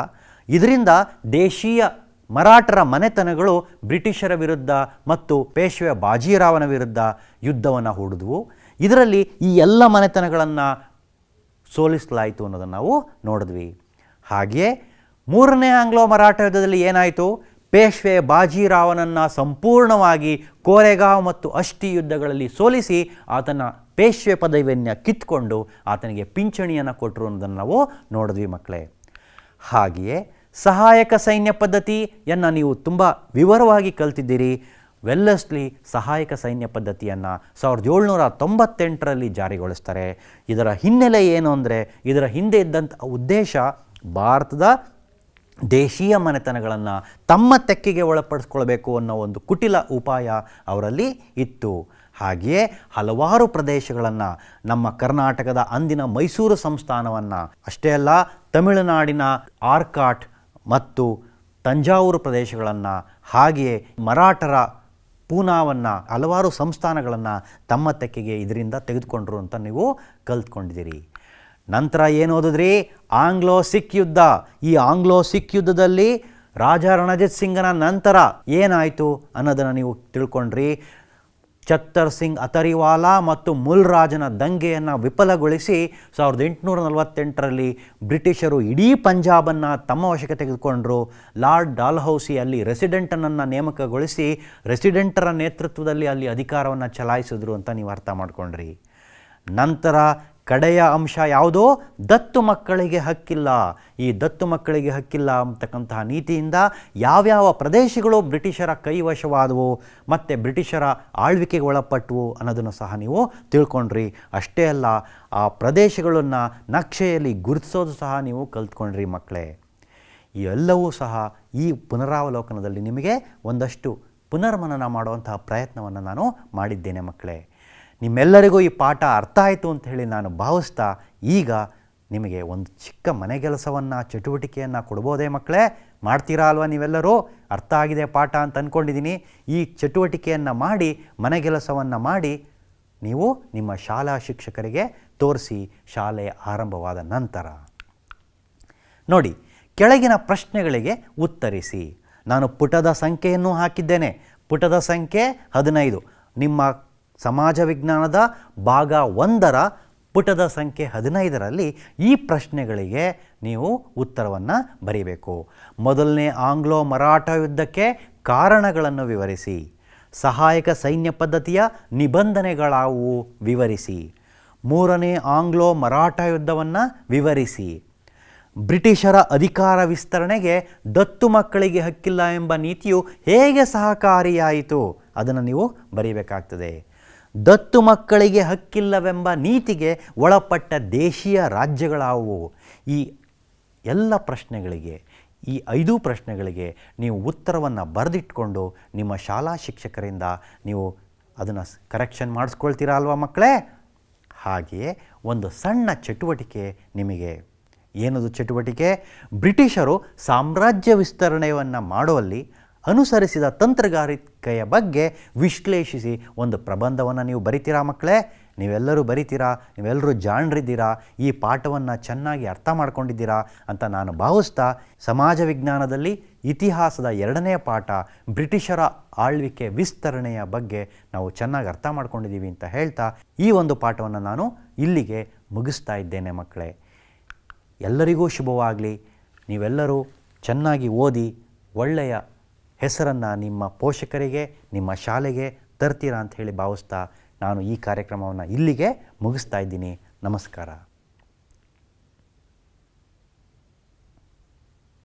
ಇದರಿಂದ ದೇಶೀಯ ಮರಾಠರ ಮನೆತನಗಳು ಬ್ರಿಟಿಷರ ವಿರುದ್ಧ ಮತ್ತು ಪೇಶ್ವೆ ಬಾಜಿರಾವನ ವಿರುದ್ಧ ಯುದ್ಧವನ್ನು ಹೂಡಿದ್ವು. ಇದರಲ್ಲಿ ಈ ಎಲ್ಲ ಮನೆತನಗಳನ್ನು ಸೋಲಿಸಲಾಯಿತು ಅನ್ನೋದನ್ನು ನಾವು ನೋಡಿದ್ವಿ. ಹಾಗೆಯೇ ಮೂರನೇ ಆಂಗ್ಲೋ ಮರಾಠ ಯುದ್ಧದಲ್ಲಿ ಏನಾಯಿತು? ಪೇಶ್ವೆ ಬಾಜಿರಾವನನ್ನು ಸಂಪೂರ್ಣವಾಗಿ ಕೋರೆಗಾವ್ ಮತ್ತು ಅಷ್ಟಿ ಯುದ್ಧಗಳಲ್ಲಿ ಸೋಲಿಸಿ ಆತನ ಪೇಶ್ವೆ ಪದವಿಯನ್ನು ಕಿತ್ಕೊಂಡು ಆತನಿಗೆ ಪಿಂಚಣಿಯನ್ನು ಕೊಟ್ಟರು ಅನ್ನೋದನ್ನು ನಾವು ನೋಡಿದ್ವಿ ಮಕ್ಕಳೇ. ಹಾಗೆಯೇ ಸಹಾಯಕ ಸೈನ್ಯ ಪದ್ಧತಿಯನ್ನು ನೀವು ತುಂಬ ವಿವರವಾಗಿ ಕಲ್ತಿದ್ದೀರಿ. ವೆಲ್ಲಸ್ಲಿ ಸಹಾಯಕ ಸೈನ್ಯ ಪದ್ಧತಿಯನ್ನು ಸಾವಿರದ ಏಳ್ನೂರ ತೊಂಬತ್ತೆಂಟರಲ್ಲಿ ಜಾರಿಗೊಳಿಸ್ತಾರೆ. ಇದರ ಹಿನ್ನೆಲೆ ಏನು ಅಂದರೆ, ಇದರ ಹಿಂದೆ ಇದ್ದಂಥ ಉದ್ದೇಶ ಭಾರತದ ದೇಶೀಯ ಮನೆತನಗಳನ್ನು ತಮ್ಮ ತೆಕ್ಕೆಗೆ ಒಳಪಡಿಸ್ಕೊಳ್ಬೇಕು ಅನ್ನೋ ಒಂದು ಕುಟಿಲ ಉಪಾಯ ಅವರಲ್ಲಿ ಇತ್ತು. ಹಾಗೆಯೇ ಹಲವಾರು ಪ್ರದೇಶಗಳನ್ನು ನಮ್ಮ ಕರ್ನಾಟಕದ ಅಂದಿನ ಮೈಸೂರು ಸಂಸ್ಥಾನವನ್ನು, ಅಷ್ಟೇ ಅಲ್ಲ, ತಮಿಳುನಾಡಿನ ಆರ್ಕಾಟ್ ಮತ್ತು ತಂಜಾವೂರು ಪ್ರದೇಶಗಳನ್ನು ಹಾಗೆಯೇ ಮರಾಠರ ಪೂನಾವನ್ನು ಹಲವಾರು ಸಂಸ್ಥಾನಗಳನ್ನು ತಮ್ಮ ತೆಕ್ಕೆಗೆ ಇದರಿಂದ ತೆಗೆದುಕೊಂಡ್ರು ಅಂತ ನೀವು ಕಲ್ತ್ಕೊಂಡಿದ್ದೀರಿ. ನಂತರ ಏನು ಓದಿದ್ರಿ? ಆಂಗ್ಲೋ ಸಿಖ್ ಯುದ್ಧ. ಈ ಆಂಗ್ಲೋ ಸಿಖ್ ಯುದ್ಧದಲ್ಲಿ ರಾಜ ರಣಜಿತ್ ಸಿಂಗನ ನಂತರ ಏನಾಯಿತು ಅನ್ನೋದನ್ನು ನೀವು ತಿಳ್ಕೊಂಡ್ರಿ. ಚತ್ತರ್ ಸಿಂಗ್ ಅತರಿವಾಲಾ ಮತ್ತು ಮುಲ್ರಾಜನ ದಂಗೆಯನ್ನು ವಿಫಲಗೊಳಿಸಿ ಸಾವಿರದ ಎಂಟುನೂರ ನಲವತ್ತೆಂಟರಲ್ಲಿ ಬ್ರಿಟಿಷರು ಇಡೀ ಪಂಜಾಬನ್ನು ತಮ್ಮ ವಶಕ್ಕೆ ತೆಗೆದುಕೊಂಡರು. ಲಾರ್ಡ್ ಡಾಲ್ಹೌಸಿ ಅಲ್ಲಿ ರೆಸಿಡೆಂಟನನ್ನು ನೇಮಕಗೊಳಿಸಿ ರೆಸಿಡೆಂಟರ ನೇತೃತ್ವದಲ್ಲಿ ಅಲ್ಲಿ ಅಧಿಕಾರವನ್ನು ಚಲಾಯಿಸಿದ್ರು ಅಂತ ನೀವು ಅರ್ಥ ಮಾಡ್ಕೊಂಡ್ರಿ. ನಂತರ ಕಡೆಯ ಅಂಶ ಯಾವುದೋ ದತ್ತು ಮಕ್ಕಳಿಗೆ ಹಕ್ಕಿಲ್ಲ. ಈ ದತ್ತು ಮಕ್ಕಳಿಗೆ ಹಕ್ಕಿಲ್ಲ ಅಂತಕ್ಕಂತಹ ನೀತಿಯಿಂದ ಯಾವ್ಯಾವ ಪ್ರದೇಶಗಳು ಬ್ರಿಟಿಷರ ಕೈವಶವಾದವು, ಮತ್ತು ಬ್ರಿಟಿಷರ ಆಳ್ವಿಕೆಗೆ ಒಳಪಟ್ಟವು ಅನ್ನೋದನ್ನು ಸಹ ನೀವು ತಿಳ್ಕೊಂಡ್ರಿ. ಅಷ್ಟೇ ಅಲ್ಲ, ಆ ಪ್ರದೇಶಗಳನ್ನು ನಕ್ಷೆಯಲ್ಲಿ ಗುರುತಿಸೋದು ಸಹ ನೀವು ಕಲ್ತ್ಕೊಂಡ್ರಿ ಮಕ್ಕಳೇ. ಎಲ್ಲವೂ ಸಹ ಈ ಪುನರಾವಲೋಕನದಲ್ಲಿ ನಿಮಗೆ ಒಂದಷ್ಟು ಪುನರ್ಮನನ ಮಾಡುವಂತಹ ಪ್ರಯತ್ನವನ್ನು ನಾನು ಮಾಡಿದ್ದೇನೆ ಮಕ್ಕಳೇ. ನಿಮ್ಮೆಲ್ಲರಿಗೂ ಈ ಪಾಠ ಅರ್ಥ ಆಯಿತು ಅಂತ ಹೇಳಿ ನಾನು ಭಾವಿಸ್ತಾ ಈಗ ನಿಮಗೆ ಒಂದು ಚಿಕ್ಕ ಮನೆಗೆಲಸವನ್ನು ಚಟುವಟಿಕೆಯನ್ನು ಕೊಡ್ಬೋದೇ ಮಕ್ಕಳೇ? ಮಾಡ್ತೀರಾ ಅಲ್ವಾ ನೀವೆಲ್ಲರೂ? ಅರ್ಥ ಆಗಿದೆ ಪಾಠ ಅಂತ ಅಂದ್ಕೊಂಡಿದ್ದೀನಿ ಈ ಚಟುವಟಿಕೆಯನ್ನು ಮಾಡಿ ಮನೆಗೆಲಸವನ್ನು ಮಾಡಿ ನೀವು ನಿಮ್ಮ ಶಾಲಾ ಶಿಕ್ಷಕರಿಗೆ ತೋರಿಸಿ ಶಾಲೆ ಆರಂಭವಾದ ನಂತರ. ನೋಡಿ, ಕೆಳಗಿನ ಪ್ರಶ್ನೆಗಳಿಗೆ ಉತ್ತರಿಸಿ. ನಾನು ಪುಟದ ಸಂಖ್ಯೆಯನ್ನು ಹಾಕಿದ್ದೇನೆ. ಪುಟದ ಸಂಖ್ಯೆ ಹದಿನೈದು. ನಿಮ್ಮ ಸಮಾಜ ವಿಜ್ಞಾನದ ಭಾಗ ಒಂದರ ಪುಟದ ಸಂಖ್ಯೆ ಹದಿನೈದರಲ್ಲಿ ಈ ಪ್ರಶ್ನೆಗಳಿಗೆ ನೀವು ಉತ್ತರವನ್ನು ಬರೀಬೇಕು. ಮೊದಲನೇ ಆಂಗ್ಲೋ ಮರಾಠ ಯುದ್ಧಕ್ಕೆ ಕಾರಣಗಳನ್ನು ವಿವರಿಸಿ. ಸಹಾಯಕ ಸೈನ್ಯ ಪದ್ಧತಿಯ ನಿಬಂಧನೆಗಳಾವು ವಿವರಿಸಿ. ಮೂರನೇ ಆಂಗ್ಲೋ ಮರಾಠ ಯುದ್ಧವನ್ನು ವಿವರಿಸಿ. ಬ್ರಿಟಿಷರ ಅಧಿಕಾರ ವಿಸ್ತರಣೆಗೆ ದತ್ತು ಮಕ್ಕಳಿಗೆ ಹಕ್ಕಿಲ್ಲ ಎಂಬ ನೀತಿಯು ಹೇಗೆ ಸಹಕಾರಿಯಾಯಿತು ಅದನ್ನು ನೀವು ಬರೀಬೇಕಾಗ್ತದೆ. ದತ್ತು ಮಕ್ಕಳಿಗೆ ಹಕ್ಕಿಲ್ಲವೆಂಬ ನೀತಿಗೆ ಒಳಪಟ್ಟ ದೇಶೀಯ ರಾಜ್ಯಗಳಾವುವು. ಈ ಎಲ್ಲ ಪ್ರಶ್ನೆಗಳಿಗೆ, ಈ ಐದು ಪ್ರಶ್ನೆಗಳಿಗೆ ನೀವು ಉತ್ತರವನ್ನು ಬರೆದಿಟ್ಕೊಂಡು ನಿಮ್ಮ ಶಾಲಾ ಶಿಕ್ಷಕರಿಂದ ನೀವು ಅದನ್ನು ಕರೆಕ್ಷನ್ ಮಾಡಿಸ್ಕೊಳ್ತೀರಾ ಅಲ್ವಾ ಮಕ್ಕಳೇ? ಹಾಗೆಯೇ ಒಂದು ಸಣ್ಣ ಚಟುವಟಿಕೆ ನಿಮಗೆ. ಏನದು ಚಟುವಟಿಕೆ? ಬ್ರಿಟಿಷರು ಸಾಮ್ರಾಜ್ಯ ವಿಸ್ತರಣೆಯನ್ನು ಮಾಡುವಲ್ಲಿ ಅನುಸರಿಸಿದ ತಂತ್ರಗಾರಿಕೆಯ ಬಗ್ಗೆ ವಿಶ್ಲೇಷಿಸಿ ಒಂದು ಪ್ರಬಂಧವನ್ನು ನೀವು ಬರಿತೀರಾ ಮಕ್ಕಳೇ? ನೀವೆಲ್ಲರೂ ಬರಿತೀರಾ? ನೀವೆಲ್ಲರೂ ಜಾಣರಿದ್ದೀರಾ? ಈ ಪಾಠವನ್ನು ಚೆನ್ನಾಗಿ ಅರ್ಥ ಮಾಡ್ಕೊಂಡಿದ್ದೀರಾ ಅಂತ ನಾನು ಭಾವಿಸ್ತಾ ಸಮಾಜ ವಿಜ್ಞಾನದಲ್ಲಿ ಇತಿಹಾಸದ ಎರಡನೇ ಪಾಠ ಬ್ರಿಟಿಷರ ಆಳ್ವಿಕೆ ವಿಸ್ತರಣೆಯ ಬಗ್ಗೆ ನಾವು ಚೆನ್ನಾಗಿ ಅರ್ಥ ಮಾಡ್ಕೊಂಡಿದ್ದೀವಿ ಅಂತ ಹೇಳ್ತಾ ಈ ಒಂದು ಪಾಠವನ್ನು ನಾನು ಇಲ್ಲಿಗೆ ಮುಗಿಸ್ತಾ ಇದ್ದೇನೆ ಮಕ್ಕಳೇ. ಎಲ್ಲರಿಗೂ ಶುಭವಾಗಲಿ. ನೀವೆಲ್ಲರೂ ಚೆನ್ನಾಗಿ ಓದಿ ಒಳ್ಳೆಯ ಹೆಸರನ್ನು ನಿಮ್ಮ ಪೋಷಕರಿಗೆ, ನಿಮ್ಮ ಶಾಲೆಗೆ ತರ್ತೀರಾ ಅಂತ ಹೇಳಿ ಭಾವಿಸ್ತಾ ನಾನು ಈ ಕಾರ್ಯಕ್ರಮವನ್ನು ಇಲ್ಲಿಗೆ ಮುಗಿಸ್ತಾ ಇದ್ದೀನಿ. ನಮಸ್ಕಾರ.